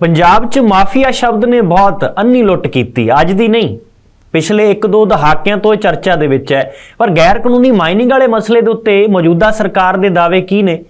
ਪੰਜਾਬ 'ਚ ਮਾਫੀਆ ਸ਼ਬਦ ਨੇ ਬਹੁਤ ਅੰਨੀ ਲੁੱਟ ਕੀਤੀ, ਅੱਜ ਦੀ ਨਹੀਂ। ਪਿਛਲੇ 1-2 ਦਹਾਕਿਆਂ ਤੋਂ ਇਹ ਚਰਚਾ ਦੇ ਵਿੱਚ ਹੈ। ਪਰ ਗੈਰ ਕਾਨੂੰਨੀ ਮਾਈਨਿੰਗ ਵਾਲੇ ਮਸਲੇ ਦੇ ਉੱਤੇ ਮੌਜੂਦਾ ਸਰਕਾਰ ਦੇ ਦਾਅਵੇ ਕੀ ਨੇ?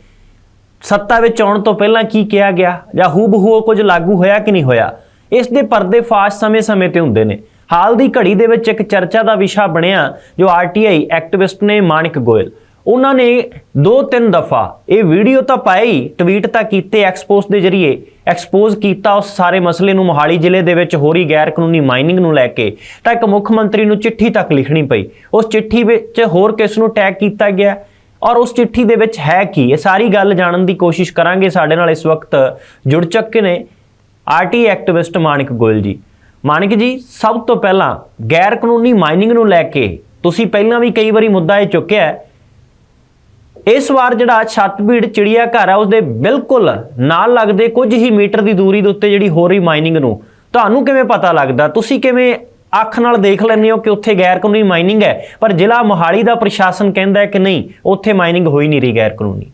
ਸੱਤਾ ਵਿੱਚ ਆਉਣ ਤੋਂ ਪਹਿਲਾਂ ਕੀ ਕਿਹਾ ਗਿਆ? ਜਾਂ ਹੂਬਹੂ ਉਹ ਕੁਝ ਲਾਗੂ ਹੋਇਆ ਕਿ ਨਹੀਂ ਹੋਇਆ? ਇਸ ਦੇ ਪਰਦੇ ਫਾਸ਼ ਸਮੇਂ-ਸਮੇਂ ਤੇ ਹੁੰਦੇ ਨੇ। ਹਾਲ ਦੀ ਘੜੀ ਦੇ ਵਿੱਚ ਇੱਕ ਚਰਚਾ ਦਾ ਵਿਸ਼ਾ ਬਣਿਆ, ਜੋ ਆਰਟੀਆਈ ਐਕਟਿਵਿਸਟ ਨੇ ਮਾਨਿਕ ਗੋਇਲ। ਉਹਨਾਂ ਨੇ ਦੋ ਤਿੰਨ ਦਫਾ ਇਹ ਵੀਡੀਓ ਤਾਂ ਪਾਈ ਟਵੀਟ ਤਾਂ ਕੀਤੇ ਐਕਸਪੋਜ਼ ਦੇ ਜ਼ਰੀਏ ਐਕਸਪੋਜ਼ ਕੀਤਾ ਉਸ ਸਾਰੇ ਮਸਲੇ ਨੂੰ ਮੋਹਾਲੀ ਜ਼ਿਲ੍ਹੇ ਦੇ ਵਿੱਚ ਹੋ ਰਹੀ ਗੈਰ ਕਾਨੂੰਨੀ ਮਾਈਨਿੰਗ ਨੂੰ ਲੈ ਕੇ। ਤਾਂ ਇੱਕ ਮੁੱਖ ਮੰਤਰੀ ਨੂੰ ਚਿੱਠੀ ਤੱਕ ਲਿਖਣੀ ਪਈ। ਉਸ ਚਿੱਠੀ ਵਿੱਚ ਹੋਰ ਕਿਸ ਨੂੰ ਟੈਗ ਕੀਤਾ ਗਿਆ? ਔਰ ਉਸ ਚਿੱਠੀ ਦੇ ਵਿੱਚ ਹੈ ਕੀ? ਇਹ ਸਾਰੀ ਗੱਲ ਜਾਣਨ ਦੀ ਕੋਸ਼ਿਸ਼ ਕਰਾਂਗੇ। ਸਾਡੇ ਨਾਲ ਇਸ ਵਕਤ ਜੁੜ ਚੁੱਕੇ ਨੇ ਆਰਟੀ ਐਕਟਿਵਿਸਟ ਮਾਨਿਕ ਗੋਇਲ ਜੀ। ਮਾਨਿਕ ਜੀ, ਸਭ ਤੋਂ ਪਹਿਲਾਂ ਗੈਰ ਕਾਨੂੰਨੀ ਮਾਈਨਿੰਗ ਨੂੰ ਲੈ ਕੇ ਤੁਸੀਂ ਪਹਿਲਾਂ ਵੀ ਕਈ ਵਾਰੀ ਮੁੱਦਾ ਇਹ ਚੁੱਕਿਆ ਹੈ ਇਸ ਵਾਰ ਜਿਹੜਾ ਛੱਤਬੀੜ ਚਿੜੀਆ ਘਰ ਹੈ ਉਸਦੇ ਬਿਲਕੁਲ ਨਾਲ ਲੱਗਦੇ ਕੁਝ ਹੀ ਮੀਟਰ ਦੀ ਦੂਰੀ ਦੇ ਉੱਤੇ ਜਿਹੜੀ ਹੋ ਰਹੀ ਮਾਈਨਿੰਗ ਨੂੰ। ਤੁਹਾਨੂੰ ਕਿਵੇਂ ਪਤਾ ਲੱਗਦਾ? ਤੁਸੀਂ ਕਿਵੇਂ ਅੱਖ ਨਾਲ ਦੇਖ ਲੈਂਦੇ ਹੋ ਕਿ ਉੱਥੇ ਗੈਰ ਕਾਨੂੰਨੀ ਮਾਈਨਿੰਗ ਹੈ, ਪਰ ਜ਼ਿਲ੍ਹਾ ਮੋਹਾਲੀ ਦਾ ਪ੍ਰਸ਼ਾਸਨ ਕਹਿੰਦਾ ਹੈ ਕਿ ਨਹੀਂ, ਉੱਥੇ ਮਾਈਨਿੰਗ ਹੋਈ ਨਹੀਂ ਰਹੀ ਗੈਰ ਕਾਨੂੰਨੀ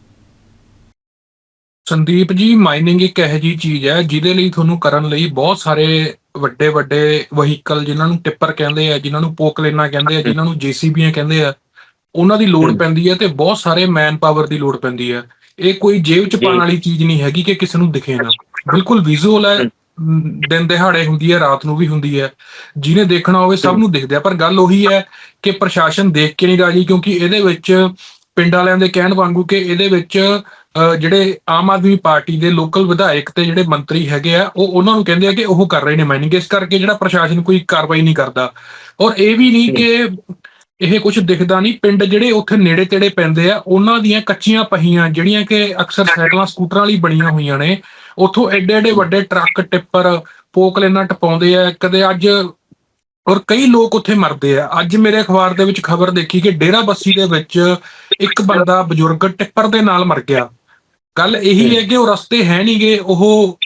ਸੰਦੀਪ ਜੀ ਮਾਈਨਿੰਗ ਇੱਕ ਇਹੋ ਜੀ ਚੀਜ਼ ਹੈ, ਜਿਹਦੇ ਲਈ ਤੁਹਾਨੂੰ ਕਰਨ ਲਈ ਬਹੁਤ ਸਾਰੇ ਵੱਡੇ ਵੱਡੇ ਵਹੀਕਲ ਜਿਨ੍ਹਾਂ ਨੂੰ ਟਿੱਪਰ ਕਹਿੰਦੇ ਆ, ਜਿਨ੍ਹਾਂ ਨੂੰ ਪੋਕਲੇਨਾ ਕਹਿੰਦੇ ਆ, ਜਿਨ੍ਹਾਂ ਨੂੰ ਜੀਸੀਬੀਆਂ ਕਹਿੰਦੇ ਆ ਉਹਨਾਂ ਦੀ ਲੋੜ ਪੈਂਦੀ ਹੈ ਤੇ ਬਹੁਤ ਸਾਰੇ ਮੈਨ ਪਾਵਰ ਦੀ ਲੋੜ ਪੈਂਦੀ ਹੈ। ਇਹ ਕੋਈ ਜੇਬ ਚ ਪਾਉਣ ਵਾਲੀ ਚੀਜ਼ ਨਹੀਂ ਹੈਗੀ ਕਿ ਕਿਸੇ ਨੂੰ ਦਿਖੇ ਨਾ। ਬਿਲਕੁਲ ਵਿਜ਼ੂਅਲ ਹੈ ਦਿਨ ਦਿਹਾੜੇ ਹੁੰਦੀ ਹੈ ਰਾਤ ਨੂੰ ਵੀ ਹੁੰਦੀ ਹੈ। ਜਿਹਨੇ ਦੇਖਣਾ ਹੋਵੇ ਸਭ ਨੂੰ ਦਿਖਦਾ ਪਰ ਗੱਲ ਉਹੀ ਹੈ ਕਿ ਪ੍ਰਸ਼ਾਸਨ ਦੇਖ ਕੇ ਨਹੀਂ ਰਾਜੀ ਕਿਉਂਕਿ ਇਹਦੇ ਵਿੱਚ ਪਿੰਡ ਵਾਲਿਆਂ ਦੇ ਕਹਿਣ ਵਾਂਗੂ ਕਿ ਇਹਦੇ ਵਿੱਚ ਜਿਹੜੇ ਆਮ ਆਦਮੀ ਪਾਰਟੀ ਦੇ ਲੋਕਲ ਵਿਧਾਇਕ ਤੇ ਜਿਹੜੇ ਮੰਤਰੀ ਹੈਗੇ ਆ ਉਹ ਉਹਨਾਂ ਨੂੰ ਕਹਿੰਦੇ ਆ ਕਿ ਉਹ ਕਰ ਰਹੇ ਨੇ ਮਾਈਨਿੰਗ ਇਸ ਕਰਕੇ ਜਿਹੜਾ ਪ੍ਰਸ਼ਾਸਨ ਕੋਈ ਕਾਰਵਾਈ ਨਹੀਂ ਕਰਦਾ। ਔਰ ਇਹ ਵੀ ਨਹੀਂ ਕਿ ਇਹ ਕੁਝ ਦਿਖਦਾ ਨਹੀਂ। ਪਿੰਡ ਜਿਹੜੇ ਉੱਥੇ ਨੇੜੇ ਤੇੜੇ ਪੈਂਦੇ ਆ ਉਹਨਾਂ ਦੀਆਂ ਕੱਚੀਆਂ ਪਹੀਆਂ ਜਿਹੜੀਆਂ ਕਿ ਅਕਸਰ ਸਾਈਕਲਾਂ ਸਕੂਟਰਾਂ ਲਈ ਬਣੀਆਂ ਹੋਈਆਂ ਨੇ। ਉੱਥੋਂ ਐਡੇ ਐਡੇ ਵੱਡੇ ਟਰੱਕ ਟਿੱਪਰ ਪੋਕਲੇਨਾ ਟਪਾਉਂਦੇ ਆ। ਕਦੇ ਅੱਜ ਔਰ ਕਈ ਲੋਕ ਉੱਥੇ ਮਰਦੇ ਆ। ਅੱਜ ਮੇਰੇ ਅਖਬਾਰ ਦੇ ਵਿੱਚ ਖਬਰ ਦੇਖੀ ਕਿ ਡੇਰਾ ਬੱਸੀ ਦੇ ਵਿੱਚ ਇੱਕ ਬੰਦਾ ਬਜ਼ੁਰਗ ਟਿੱਪਰ ਦੇ ਨਾਲ ਮਰ ਗਿਆ। ਗੱਲ ਇਹੀ ਹੈ। ਕਿ ਉਹ ਰਸਤੇ ਹੈ ਨਹੀਂਗੇ ਉਹ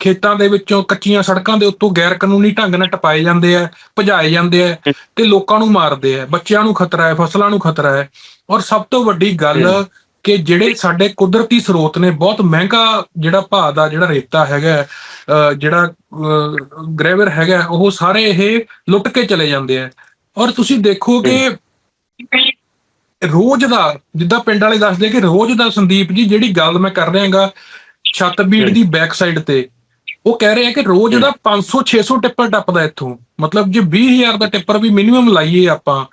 ਖੇਤਾਂ ਦੇ ਵਿੱਚੋਂ ਕੱਚੀਆਂ ਸੜਕਾਂ ਦੇ ਉੱਤੋਂ ਗੈਰ ਕਾਨੂੰਨੀ ਢੰਗ ਨਾਲ ਟਪਾਏ ਜਾਂਦੇ ਆ ਭਜਾਏ ਜਾਂਦੇ ਆ ਤੇ ਲੋਕਾਂ ਨੂੰ ਮਾਰਦੇ ਆ ਬੱਚਿਆਂ ਨੂੰ ਖਤਰਾ ਹੈ ਫਸਲਾਂ ਨੂੰ ਖਤਰਾ ਹੈ। ਔਰ ਸਭ ਤੋਂ ਵੱਡੀ ਗੱਲ ਕਿ ਜਿਹੜੇ ਸਾਡੇ ਕੁਦਰਤੀ ਸਰੋਤ ਨੇ ਬਹੁਤ ਮਹਿੰਗਾ ਜਿਹੜਾ ਭਾਅ ਦਾ ਜਿਹੜਾ ਰੇਤਾ ਹੈਗਾ ਜਿਹੜਾ ਗ੍ਰੈਵਰ ਹੈਗਾ ਉਹ ਸਾਰੇ ਇਹ ਲੁੱਟ ਕੇ ਚਲੇ ਜਾਂਦੇ ਆ। ਔਰ ਤੁਸੀਂ ਦੇਖੋ ਕਿ ਰੋਜ਼ ਦਾ ਜਿੱਦਾਂ ਪਿੰਡ ਵਾਲੇ ਦੱਸਦੇ ਕਿ ਰੋਜ਼ ਦਾ ਸੰਦੀਪ ਜੀ ਜਿਹੜੀ ਗੱਲ ਮੈਂ ਕਰ ਰਿਹਾਗਾ ਛੱਤਬੀੜ ਦੀ ਬੈਕ ਸਾਈਡ ਤੇ ਉਹ ਕਹਿ ਰਹੇ ਆ ਕਿ ਰੋਜ਼ ਦਾ 500 600 ਟਿੱਪਰ ਟੱਪਦਾ ਇੱਥੋਂ। ਮਤਲਬ ਜੇ 20000 ਦਾ ਟਿੱਪਰ ਵੀ ਮਿਨੀਮਮ ਲਾਈਏ ਆਪਾਂ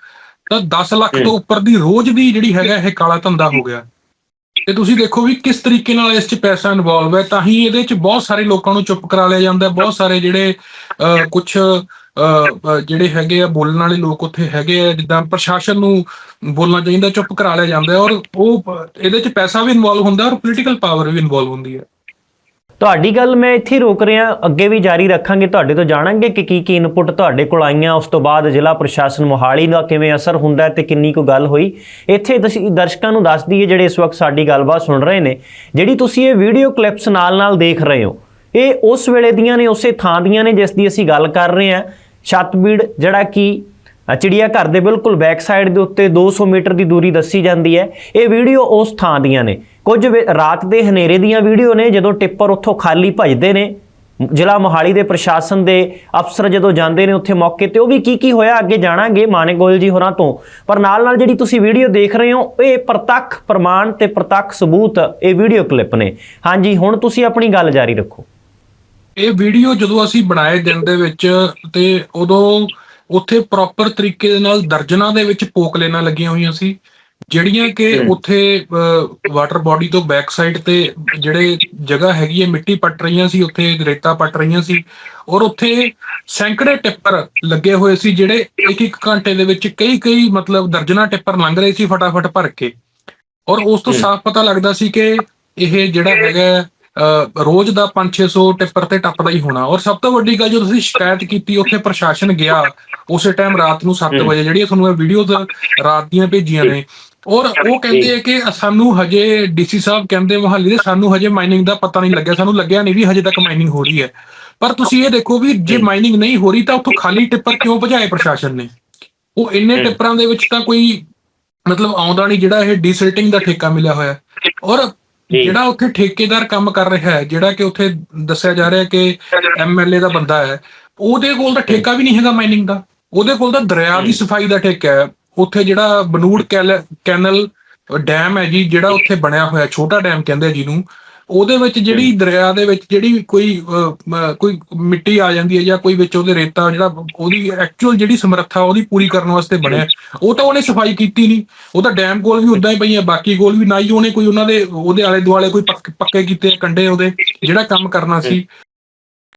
ਤਾਂ 10 ਲੱਖ ਤੋਂ ਉੱਪਰ ਦੀ ਰੋਜ਼ ਦੀ ਜਿਹੜੀ ਹੈਗਾ ਇਹ ਕਾਲਾ ਧੰਦਾ ਹੋ ਗਿਆ। ਤੇ ਤੁਸੀਂ ਦੇਖੋ ਵੀ ਕਿਸ ਤਰੀਕੇ ਨਾਲ ਇਸ 'ਚ ਪੈਸਾ ਇਨਵੋਲਵ ਹੈ, ਤਾਂ ਹੀ ਇਹਦੇ 'ਚ ਬਹੁਤ ਸਾਰੇ ਲੋਕਾਂ ਨੂੰ ਚੁੱਪ ਕਰਾ ਲਿਆ ਜਾਂਦਾ ਬਹੁਤ ਸਾਰੇ ਜਿਹੜੇ ਕੁਝ ਜਿਹੜੇ ਹੈਗੇ ਆ, ਬੋਲਣ ਵਾਲੇ ਲੋਕ ਉੱਥੇ ਹੈਗੇ ਆ, ਜਿੱਦਾਂ ਪ੍ਰਸ਼ਾਸਨ ਨੂੰ ਬੋਲਣਾ ਚਾਹੀਦਾ, ਚੁੱਪ ਕਰਾ ਲਿਆ ਜਾਂਦਾ ਔਰ ਉਹ, ਇਹਦੇ 'ਚ ਪੈਸਾ ਵੀ ਇਨਵੋਲਵ ਹੁੰਦਾ ਔਰ ਪੋਲੀਟੀਕਲ ਪਾਵਰ ਵੀ ਇਨਵੋਲਵ ਹੁੰਦੀ ਹੈ। ਤੁਹਾਡੀ ਗੱਲ ਮੈਂ ਇੱਥੇ ਹੀ ਰੋਕ ਰਿਹਾ, ਅੱਗੇ ਵੀ ਜਾਰੀ ਰੱਖਾਂਗੇ, ਤੁਹਾਡੇ ਤੋਂ ਜਾਣਾਂਗੇ ਕਿ ਕੀ ਕੀ ਇਨਪੁਟ ਤੁਹਾਡੇ ਕੋਲ ਆਈਆਂ। ਉਸ ਤੋਂ ਬਾਅਦ ਜ਼ਿਲ੍ਹਾ ਪ੍ਰਸ਼ਾਸਨ ਮੋਹਾਲੀ ਦਾ ਕਿਵੇਂ ਅਸਰ ਹੁੰਦਾ ਹੈ ਤੇ ਕਿੰਨੀ ਕੁ ਗੱਲ ਹੋਈ। ਇੱਥੇ ਤੁਸੀਂ ਦਰਸ਼ਕਾਂ ਨੂੰ ਦੱਸ ਦਈਏ, ਜਿਹੜੇ ਇਸ ਵਕਤ ਸਾਡੀ ਗੱਲਬਾਤ ਸੁਣ ਰਹੇ ਨੇ, ਜਿਹੜੀ ਤੁਸੀਂ ਇਹ ਵੀਡੀਓ ਕਲਿੱਪਸ ਨਾਲ-ਨਾਲ ਦੇਖ ਰਹੇ ਹੋ, ਇਹ ਉਸ ਵੇਲੇ ਦੀਆਂ ਨੇ, ਉਸੇ ਥਾਂ ਦੀਆਂ ਨੇ ਜਿਸ ਦੀ ਅਸੀਂ ਗੱਲ ਕਰ ਰਹੇ ਹਾਂ। ਛੱਤਬੀੜ ਜਿਹੜਾ ਕਿ ਚਿੜੀਆ ਘਰ ਦੇ ਬਿਲਕੁਲ ਬੈਕ ਸਾਈਡ ਦੇ ਉੱਤੇ 200 ਮੀਟਰ ਦੀ ਦੂਰੀ ਦੱਸੀ ਜਾਂਦੀ ਹੈ। ਇਹ ਵੀਡੀਓ ਉਸ ਥਾਂ ਦੀਆਂ ਨੇ। ਕੁਝ ਰਾਤ ਦੇ ਹਨੇਰੇ ਦੀਆਂ ਵੀਡੀਓ ਨੇ, ਜਦੋਂ ਟਿੱਪਰ ਉੱਥੋਂ ਖਾਲੀ ਭਜਦੇ ਨੇ, ਜ਼ਿਲ੍ਹਾ ਮੋਹਾਲੀ ਦੇ ਪ੍ਰਸ਼ਾਸਨ ਦੇ ਅਫਸਰ ਜਦੋਂ ਜਾਂਦੇ ਨੇ ਉੱਥੇ ਮੌਕੇ ਤੇ, ਉਹ ਵੀ ਕੀ ਕੀ ਹੋਇਆ ਅੱਗੇ ਜਾਣਾਂਗੇ ਮਾਨੇ ਗੋਇਲ ਜੀ ਹੋਰਾਂ ਤੋਂ। ਪਰ ਨਾਲ ਨਾਲ ਜਿਹੜੀ ਤੁਸੀਂ ਵੀਡੀਓ ਦੇਖ ਰਹੇ ਹੋ, ਇਹ ਪ੍ਰਤੱਖ ਪ੍ਰਮਾਣ ਤੇ ਪ੍ਰਤੱਖ ਸਬੂਤ, ਇਹ ਵੀਡੀਓ ਕਲਿੱਪ ਨੇ। ਹਾਂਜੀ, ਹੁਣ ਤੁਸੀਂ ਆਪਣੀ ਗੱਲ ਜਾਰੀ ਰੱਖੋ। ਇਹ ਵੀਡੀਓ ਜਦੋਂ ਅਸੀਂ ਬਣਾਏ ਦਿਨ ਦੇ ਵਿੱਚ ਤੇ ਉਦੋਂ ਉੱਥੇ ਪ੍ਰੋਪਰ ਤਰੀਕੇ ਦੇ ਨਾਲ ਦਰਜਨਾਂ ਦੇ ਵਿੱਚ ਪੋਕਲੇਨਾਂ ਲੱਗੀਆਂ ਹੋਈਆਂ ਸੀ ਜਿਹੜੀਆਂ ਕਿ ਉੱਥੇ ਵਾਟਰ ਬਾਡੀ ਤੋਂ ਬੈਕ ਸਾਈਡ ਤੇ ਜਿਹੜੇ ਜਗ੍ਹਾ ਹੈਗੀ ਹੈ ਮਿੱਟੀ ਪੱਟ ਰਹੀਆਂ ਸੀ ਉੱਥੇ ਰੇਤਾ ਪੱਟ ਰਹੀਆਂ ਸੀ ਔਰ ਉੱਥੇ ਸੈਂਕੜੇ ਟਿੱਪਰ ਲੱਗੇ ਹੋਏ ਸੀ ਜਿਹੜੇ ਇੱਕ ਇੱਕ ਘੰਟੇ ਦੇ ਵਿੱਚ ਕਈ ਕਈ ਮਤਲਬ ਦਰਜਨਾਂ ਟਿੱਪਰ ਲੰਘ ਰਹੇ ਸੀ ਫਟਾਫਟ ਭਰ ਕੇ ਔਰ ਉਸ ਤੋਂ ਸਾਫ਼ ਪਤਾ ਲੱਗਦਾ ਸੀ ਕਿ ਇਹ ਜਿਹੜਾ ਹੈਗਾ ਰੋਜ਼ ਦਾ 5-600 ਟਿੱਪਰ ਤੇ ਟੱਪਦਾ ਹੀ ਹੋਣਾ। ਔਰ ਸਭ ਤੋਂ ਵੱਡੀ ਗੱਲ ਜਦੋਂ ਤੁਸੀਂ ਸ਼ਿਕਾਇਤ ਕੀਤੀ ਉੱਥੇ ਪ੍ਰਸ਼ਾਸਨ ਗਿਆ ਉਸੇ ਟਾਈਮ ਰਾਤ ਨੂੰ 7 ਵਜੇ ਜਿਹੜੀਆਂ ਤੁਹਾਨੂੰ ਇਹ ਵੀਡੀਓਜ਼ ਰਾਤ ਦੀਆਂ ਭੇਜੀਆਂ ਨੇ। ਔਰ ਉਹ ਕਹਿੰਦੇ ਆ ਕਿ ਸਾਨੂੰ ਹਜੇ ਡੀਸੀ ਸਾਹਿਬ ਕਹਿੰਦੇ ਮੋਹਾਲੀ ਦੇ ਸਾਨੂੰ ਹਜੇ ਮਾਈਨਿੰਗ ਦਾ ਪਤਾ ਨਹੀਂ ਲੱਗਿਆ ਸਾਨੂੰ ਲੱਗਿਆ ਨਹੀਂ ਵੀ ਹਜੇ ਤੱਕ ਮਾਈਨਿੰਗ ਹੋ ਰਹੀ ਹੈ। ਪਰ ਤੁਸੀਂ ਇਹ ਦੇਖੋ ਵੀ ਜੇ ਮਾਈਨਿੰਗ ਨਹੀਂ ਹੋ ਰਹੀ ਤਾਂ ਉੱਥੋਂ ਖਾਲੀ ਟਿੱਪਰ ਕਿਉਂ ਭਜਾਏ ਪ੍ਰਸ਼ਾਸਨ ਨੇ? ਉਹ ਇੰਨੇ ਟਿੱਪਰਾਂ ਦੇ ਵਿੱਚ ਤਾਂ ਕੋਈ ਮਤਲਬ ਆਉਂਦਾ ਨਹੀਂ ਜਿਹੜਾ ਇਹ ਡੀਸਿਲਟਿੰਗ ਦਾ ਠੇਕਾ ਮਿਲਿਆ ਹੋਇਆ। ਔਰ ਜੀ। ਜਿਹੜਾ ਉੱਥੇ ਠੇਕੇਦਾਰ ਕੰਮ ਕਰ ਰਿਹਾ ਹੈ ਜਿਹੜਾ ਕਿ ਉੱਥੇ ਦੱਸਿਆ ਜਾ ਰਿਹਾ ਕਿ ਐਮਐਲਏ ਦਾ ਬੰਦਾ ਹੈ ਉਹਦੇ ਕੋਲ ਤਾਂ ਠੇਕਾ ਵੀ ਨਹੀਂ ਹੈਗਾ ਮਾਈਨਿੰਗ ਦਾ। ਉਹਦੇ ਕੋਲ ਤਾਂ ਦਰਿਆ ਦੀ ਸਫ਼ਾਈ ਦਾ ਠੇਕਾ ਹੈ। ਉੱਥੇ ਜਿਹੜਾ ਬਨੂੜ ਕੈਨਲ ਡੈਮ ਹੈ ਜੀ ਜਿਹੜਾ ਉੱਥੇ ਬਣਿਆ ਹੋਇਆ ਛੋਟਾ ਡੈਮ ਕਹਿੰਦੇ ਜਿਹਨੂੰ। ਉਹਦੇ ਵਿੱਚ ਜਿਹੜੀ ਦਰਿਆ ਦੇ ਵਿੱਚ ਜਿਹੜੀ ਕੋਈ ਕੋਈ ਮਿੱਟੀ ਆ ਜਾਂਦੀ ਹੈ ਜਾਂ ਕੋਈ ਵਿੱਚ ਉਹਦੇ ਰੇਤਾ ਜਿਹੜਾ ਉਹਦੀ ਐਕਚੁਅਲ ਜਿਹੜੀ ਸਮਰੱਥਾ ਉਹਦੀ ਪੂਰੀ ਕਰਨ ਵਾਸਤੇ ਬਣਿਆ। ਉਹ ਤਾਂ ਉਹਨੇ ਸਫ਼ਾਈ ਕੀਤੀ ਨਹੀਂ ਉਹ ਤਾਂ ਡੈਮ ਕੋਲ ਵੀ ਉਦਾਂ ਹੀ ਪਈਆਂ ਬਾਕੀ ਕੋਲ ਵੀ ਨਾ ਹੀ ਉਹਨੇ ਕੋਈ ਉਹਨਾਂ ਦੇ ਉਹਦੇ ਆਲੇ ਦੁਆਲੇ ਕੋਈ ਪੱਕੇ ਕੀਤੇ ਕੰਡੇ ਉਹਦੇ ਜਿਹੜਾ ਕੰਮ ਕਰਨਾ ਸੀ।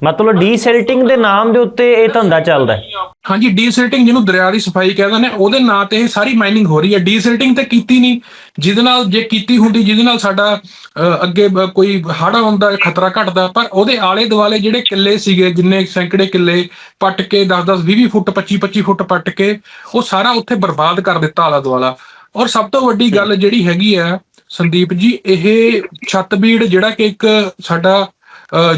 ਮਤਲਬ ਡੀਸਿਲਟਿੰਗ ਦੇ ਨਾਮ ਦੇ ਉੱਤੇ ਇਹ ਧੰਦਾ ਚੱਲਦਾ ਹੈ। ਹਾਂਜੀ ਡੀਸਿਲਟਿੰਗ ਜਿਹਨੂੰ ਦਰਿਆ ਦੀ ਸਫ਼ਾਈ ਕਹਿੰਦੇ ਨੇ, ਉਹਦੇ ਨਾਂ ਤੇ ਇਹ ਸਾਰੀ ਮਾਈਨਿੰਗ ਹੋ ਰਹੀ ਹੈ। ਡੀਸਿਲਟਿੰਗ ਤੇ ਕੀਤੀ ਨਹੀਂ। ਜਿਹਦੇ ਨਾਲ ਜੇ ਕੀਤੀ ਹੁੰਦੀ, ਜਿਹਦੇ ਨਾਲ ਸਾਡਾ ਅੱਗੇ ਕੋਈ ਹੜ੍ਹ ਆਉਣ ਖਤਰਾ ਘਟਦਾ, ਪਰ ਉਹਦੇ ਆਲੇ ਦੁਆਲੇ ਜਿਹੜੇ ਕਿੱਲੇ ਸੀਗੇ, ਜਿੰਨੇ ਸੈਂਕੜੇ ਕਿੱਲੇ ਪੱਟ ਕੇ 10 10 20 20 ਫੁੱਟ 25 25 ਫੁੱਟ ਪੱਟ ਕੇ, ਉਹ ਸਾਰਾ ਉੱਥੇ ਬਰਬਾਦ ਕਰ ਦਿੱਤਾ ਆਲਾ ਦੁਆਲਾ ਔਰ ਸਭ ਤੋਂ ਵੱਡੀ ਗੱਲ ਜਿਹੜੀ ਹੈਗੀ ਆ ਸੰਦੀਪ ਜੀ, ਇਹ ਛੱਤਬੀੜ ਜਿਹੜਾ ਕਿ ਇੱਕ ਸਾਡਾ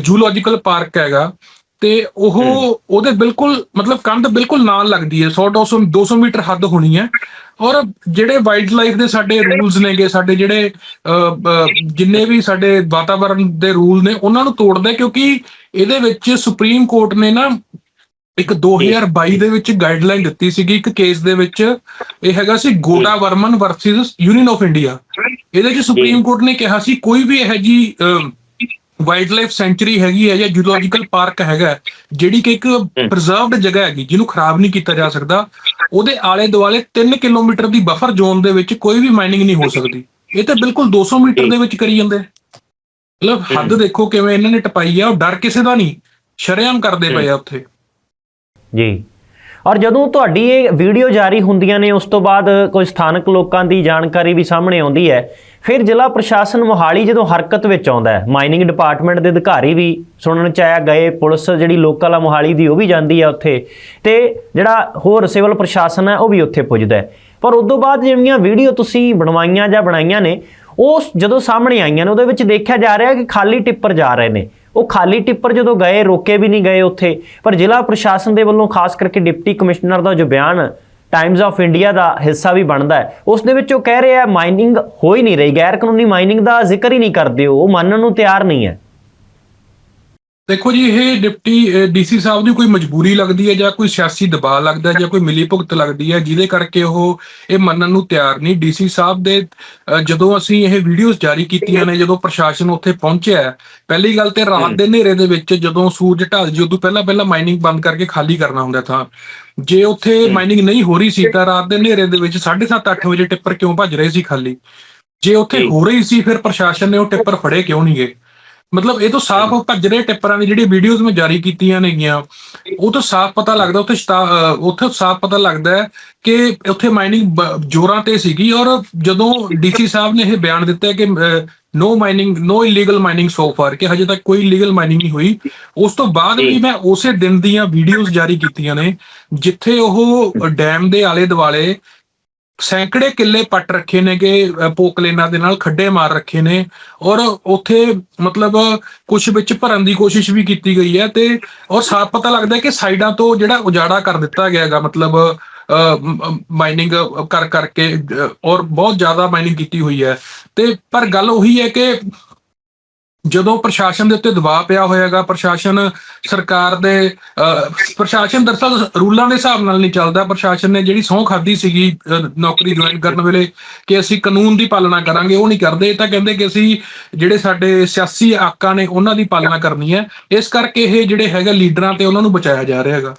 ਜੂਲੋਜੀਕਲ ਪਾਰਕ ਹੈਗਾ ਤੇ ਉਹ ਉਹਦੇ ਬਿਲਕੁਲ ਮਤਲਬ ਕੰਧ ਬਿਲਕੁਲ ਨਾਲ ਲੱਗਦੀ ਹੈ 100 200 200 ਮੀਟਰ ਹੱਦ ਹੋਣੀ ਹੈ। ਔਰ ਜਿਹੜੇ ਵਾਈਲਡ ਲਾਈਫ ਦੇ ਸਾਡੇ ਰੂਲਸ ਨੇਗੇ ਸਾਡੇ ਜਿਹੜੇ ਜਿੰਨੇ ਵੀ ਸਾਡੇ ਵਾਤਾਵਰਣ ਦੇ ਰੂਲ ਨੇ ਉਹਨਾਂ ਨੂੰ ਤੋੜਦਾ ਕਿਉਂਕਿ ਇਹਦੇ ਵਿੱਚ ਸੁਪਰੀਮ ਕੋਰਟ ਨੇ ਨਾ ਇੱਕ 2022 ਦੇ ਵਿੱਚ ਗਾਈਡਲਾਈਨ ਦਿੱਤੀ ਸੀਗੀ ਇੱਕ ਕੇਸ ਦੇ ਵਿੱਚ ਇਹ ਹੈਗਾ ਸੀ Godavarman versus union of India ਇਹਦੇ ਵਿੱਚ ਸੁਪਰੀਮ ਕੋਰਟ ਨੇ ਕਿਹਾ ਸੀ ਕੋਈ ਵੀ ਇਹ ਜੀ ਵਾਈਲਡ ਲਾਈਫ ਸੈਂਚੁਰੀ ਹੈਗੀ ਹੈ ਜਾਂ ਜੂਲੋਜੀਕਲ ਪਾਰਕ ਹੈਗਾ ਜਿਹੜੀ ਕਿ ਇੱਕ ਪ੍ਰੀਜ਼ਰਵਡ ਜਗ੍ਹਾ ਹੈਗੀ ਜਿਹਨੂੰ ਖਰਾਬ ਨਹੀਂ ਕੀਤਾ ਜਾ ਸਕਦਾ ਉਹਦੇ ਆਲੇ ਦੁਆਲੇ 3 ਕਿਲੋਮੀਟਰ ਦੀ ਬਫਰ ਜ਼ੋਨ ਦੇ ਵਿੱਚ ਕੋਈ ਵੀ ਮਾਈਨਿੰਗ ਨਹੀਂ ਹੋ ਸਕਦੀ। ਇਹ ਤਾਂ ਬਿਲਕੁਲ 200 ਮੀਟਰ ਦੇ ਵਿੱਚ ਕਰੀ ਜਾਂਦੇ। ਮਤਲਬ ਹੱਦ ਦੇਖੋ ਕਿਵੇਂ ਇਹਨਾਂ ਨੇ ਟਪਾਈ ਆ ਉਹ ਡਰ ਕਿਸੇ ਦਾ ਨਹੀਂ ਸ਼ਰੇਆਮ ਕਰਦੇ ਪਏ ਆ ਉੱਥੇ। ਜੀ। ਔਰ ਜਦੋਂ ਤੁਹਾਡੀ ਇਹ ਵੀਡੀਓ ਜਾਰੀ ਹੁੰਦੀਆਂ ਨੇ, ਉਸ ਤੋਂ ਬਾਅਦ ਕੋਈ ਸਥਾਨਕ ਲੋਕਾਂ ਦੀ ਜਾਣਕਾਰੀ ਵੀ ਸਾਹਮਣੇ ਆਉਂਦੀ ਹੈ। ਫਿਰ ਜ਼ਿਲ੍ਹਾ ਪ੍ਰਸ਼ਾਸਨ ਮੋਹਾਲੀ ਜਦੋਂ ਹਰਕਤ ਵਿੱਚ ਆਉਂਦਾ ਹੈ ਮਾਈਨਿੰਗ ਡਿਪਾਰਟਮੈਂਟ ਦੇ ਅਧਿਕਾਰੀ ਵੀ ਸੁਣਨ ਚ ਆਇਆ, ਗਏ, ਪੁਲਿਸ ਜਿਹੜੀ ਲੋਕਲ ਆ ਮੋਹਾਲੀ ਦੀ, ਉਹ ਵੀ ਜਾਂਦੀ ਹੈ ਉੱਥੇ। ਤੇ ਜਿਹੜਾ ਹੋਰ ਸਿਵਲ ਪ੍ਰਸ਼ਾਸਨ ਹੈ, ਉਹ ਵੀ ਉੱਥੇ ਪੁੱਜਦਾ ਹੈ। ਪਰ ਉਸ ਤੋਂ ਬਾਅਦ ਜਿਹੜੀਆਂ ਵੀਡੀਓ ਤੁਸੀਂ ਬਣਵਾਈਆਂ ਜਾਂ ਬਣਾਈਆਂ ਨੇ, ਉਹ ਜਦੋਂ ਸਾਹਮਣੇ ਆਈਆਂ ਨੇ, ਉਹਦੇ ਵਿੱਚ ਦੇਖਿਆ ਜਾ ਰਿਹਾ ਕਿ ਖਾਲੀ ਟਿੱਪਰ ਜਾ ਰਹੇ ਨੇ। ਉਹ ਖਾਲੀ ਟਿੱਪਰ ਜਦੋਂ ਗਏ, ਰੋਕੇ ਵੀ ਨਹੀਂ ਗਏ ਉੱਥੇ। ਪਰ ਜ਼ਿਲ੍ਹਾ ਪ੍ਰਸ਼ਾਸਨ ਦੇ ਵੱਲੋਂ ਖਾਸ ਕਰਕੇ ਡਿਪਟੀ ਕਮਿਸ਼ਨਰ ਦਾ ਜੋ ਬਿਆਨ ਟਾਈਮਜ਼ ਆਫ ਇੰਡੀਆ ਦਾ ਹਿੱਸਾ ਵੀ ਬਣਦਾ ਹੈ, ਉਸ ਦੇ ਵਿੱਚ ਉਹ ਕਹਿ ਰਹੇ ਆ ਮਾਈਨਿੰਗ ਹੋ ਹੀ ਨਹੀਂ ਰਹੀ। ਗੈਰ ਕਾਨੂੰਨੀ ਮਾਈਨਿੰਗ ਦਾ ਜ਼ਿਕਰ ਹੀ ਨਹੀਂ ਕਰਦੇ ਉਹ ਮੰਨਣ ਨੂੰ ਤਿਆਰ ਨਹੀਂ ਹੈ। ਦੇਖੋ ਜੀ ਇਹ ਡਿਪਟੀ ਡੀਸੀ ਸਾਹਿਬ ਦੀ ਕੋਈ ਮਜਬੂਰੀ ਲੱਗਦੀ ਹੈ ਜਾਂ ਕੋਈ ਸਿਆਸੀ ਦਬਾਅ ਲੱਗਦਾ ਹੈ ਜਾਂ ਕੋਈ ਮਿਲੀ ਭੁਗਤ ਲੱਗਦੀ ਹੈ ਜਿਹਦੇ ਕਰਕੇ ਉਹ ਇਹ ਮੰਨਣ ਨੂੰ ਤਿਆਰ ਨਹੀਂ? ਡੀਸੀ ਸਾਹਿਬ ਦੇ ਜਦੋਂ ਅਸੀਂ ਇਹ ਵੀਡੀਓਜ਼ ਜਾਰੀ ਕੀਤੀਆਂ ਨੇ ਜਦੋਂ ਪ੍ਰਸ਼ਾਸਨ ਉੱਥੇ ਪਹੁੰਚਿਆ ਪਹਿਲੀ ਗੱਲ ਤੇ ਰਾਤ ਦੇ ਹਨੇਰੇ ਦੇ ਵਿੱਚ ਜਦੋਂ ਸੂਰਜ ਢਲ ਜੇ ਉਦੋਂ ਪਹਿਲਾਂ ਪਹਿਲਾਂ ਮਾਈਨਿੰਗ ਬੰਦ ਕਰਕੇ ਖਾਲੀ ਕਰਨਾ ਹੁੰਦਾ ਥਾਂ। ਜੇ ਉੱਥੇ ਮਾਈਨਿੰਗ ਨਹੀਂ ਹੋ ਰਹੀ ਸੀ ਤਾਂ ਰਾਤ ਦੇ ਹਨੇਰੇ ਦੇ ਵਿੱਚ 7:30 8 ਵਜੇ ਟਿੱਪਰ ਕਿਉਂ ਭੱਜ ਰਹੇ ਸੀ ਖਾਲੀ? ਜੇ ਉੱਥੇ। ਹੋ ਰਹੀ ਸੀ ਫਿਰ ਪ੍ਰਸ਼ਾਸਨ ਨੇ ਉਹ ਟਿੱਪਰ ਫੜੇ ਕਿਉਂ ਨਹੀਂ ਗਏ? ਮਤਲਬ ਇਹ ਤੋਂ ਸਾਫ਼ ਭੱਜ ਰਹੇ ਟਿੱਪਰਾਂ ਦੀ ਜਿਹੜੀ ਵੀਡੀਓਜ਼ ਮੈਂ ਜਾਰੀ ਕੀਤੀਆਂ ਨੇਗੀਆਂ ਉਹ ਤੋਂ ਸਾਫ਼ ਪਤਾ ਲੱਗਦਾ ਉੱਥੇ ਉੱਥੇ ਸਾਫ਼ ਪਤਾ ਲੱਗਦਾ ਹੈ ਕਿ ਉੱਥੇ ਮਾਈਨਿੰਗ ਜੋਰਾਂ ਤੇ ਸੀਗੀ ਔਰ ਜਦੋਂ ਡੀਸੀ ਸਾਹਿਬ ਨੇ ਇਹ ਬਿਆਨ ਦਿੱਤਾ ਕਿ no mining no illegal mining so far ਕਿ ਹਜੇ ਤੱਕ ਕੋਈ ਇਲੀਗਲ ਮਾਈਨਿੰਗ ਨਹੀਂ ਹੋਈ ਉਸ ਤੋਂ ਬਾਅਦ ਵੀ। ਮੈਂ ਉਸੇ ਦਿਨ ਦੀਆਂ ਵੀਡੀਓਜ਼ ਜਾਰੀ ਕੀਤੀਆਂ ਨੇ ਜਿੱਥੇ ਉਹ ਡੈਮ ਦੇ ਆਲੇ ਦੁਆਲੇ ਸੈਂਕੜੇ ਕਿੱਲੇ ਪੱਟ ਰੱਖੇ ਨੇਗੇ ਅਹ, ਪੋਕਲੇਨਾਂ ਦੇ ਨਾਲ ਖੱਡੇ ਮਾਰ ਰੱਖੇ ਨੇ ਔਰ ਉੱਥੇ ਮਤਲਬ ਕੁਝ ਵਿੱਚ ਭਰਨ ਦੀ ਕੋਸ਼ਿਸ਼ ਵੀ ਕੀਤੀ ਗਈ ਹੈ ਤੇ ਔਰ ਸਾਫ਼ ਪਤਾ ਲੱਗਦਾ ਕਿ ਸਾਈਡਾਂ ਤੋਂ ਜਿਹੜਾ ਉਜਾੜਾ ਕਰ ਦਿੱਤਾ ਗਿਆ ਹੈਗਾ ਮਤਲਬ ਮਾਈਨਿੰਗ ਕਰ ਕਰਕੇ ਔਰ ਬਹੁਤ ਜ਼ਿਆਦਾ ਮਾਈਨਿੰਗ ਕੀਤੀ ਹੋਈ ਹੈ ਤੇ ਪਰ ਗੱਲ ਉਹੀ ਹੈ ਕਿ ਜਦੋਂ ਪ੍ਰਸ਼ਾਸਨ ਦੇ ਉੱਤੇ ਦਬਾਅ ਪਿਆ ਹੋਏਗਾ ਪ੍ਰਸ਼ਾਸਨ ਸਰਕਾਰ ਦੇ ਅਹ, ਪ੍ਰਸ਼ਾਸਨ ਦਰਸਲ ਰੂਲਾਂ ਦੇ ਹਿਸਾਬ ਨਾਲ ਨਹੀਂ ਚੱਲਦਾ। ਪ੍ਰਸ਼ਾਸਨ ਨੇ ਜਿਹੜੀ ਸਹੁੰ ਖਾਦੀ ਸੀਗੀ ਨੌਕਰੀ ਜੁਆਇਨ ਕਰਨ ਵੇਲੇ ਕਿ ਅਸੀਂ ਕਾਨੂੰਨ ਦੀ ਪਾਲਣਾ ਕਰਾਂਗੇ ਉਹ ਨਹੀਂ ਕਰਦੇ। ਇਹ ਤਾਂ ਕਹਿੰਦੇ ਕਿ ਅਸੀਂ ਜਿਹੜੇ ਸਾਡੇ ਸਿਆਸੀ ਆਕਾਂ ਨੇ ਉਹਨਾਂ ਦੀ ਪਾਲਣਾ ਕਰਨੀ ਹੈ। ਇਸ ਕਰਕੇ ਇਹ ਜਿਹੜੇ ਹੈਗਾ ਲੀਡਰਾਂ ਤੇ ਉਹਨਾਂ ਨੂੰ ਬਚਾਇਆ ਜਾ ਰਿਹਾ ਹੈਗਾ।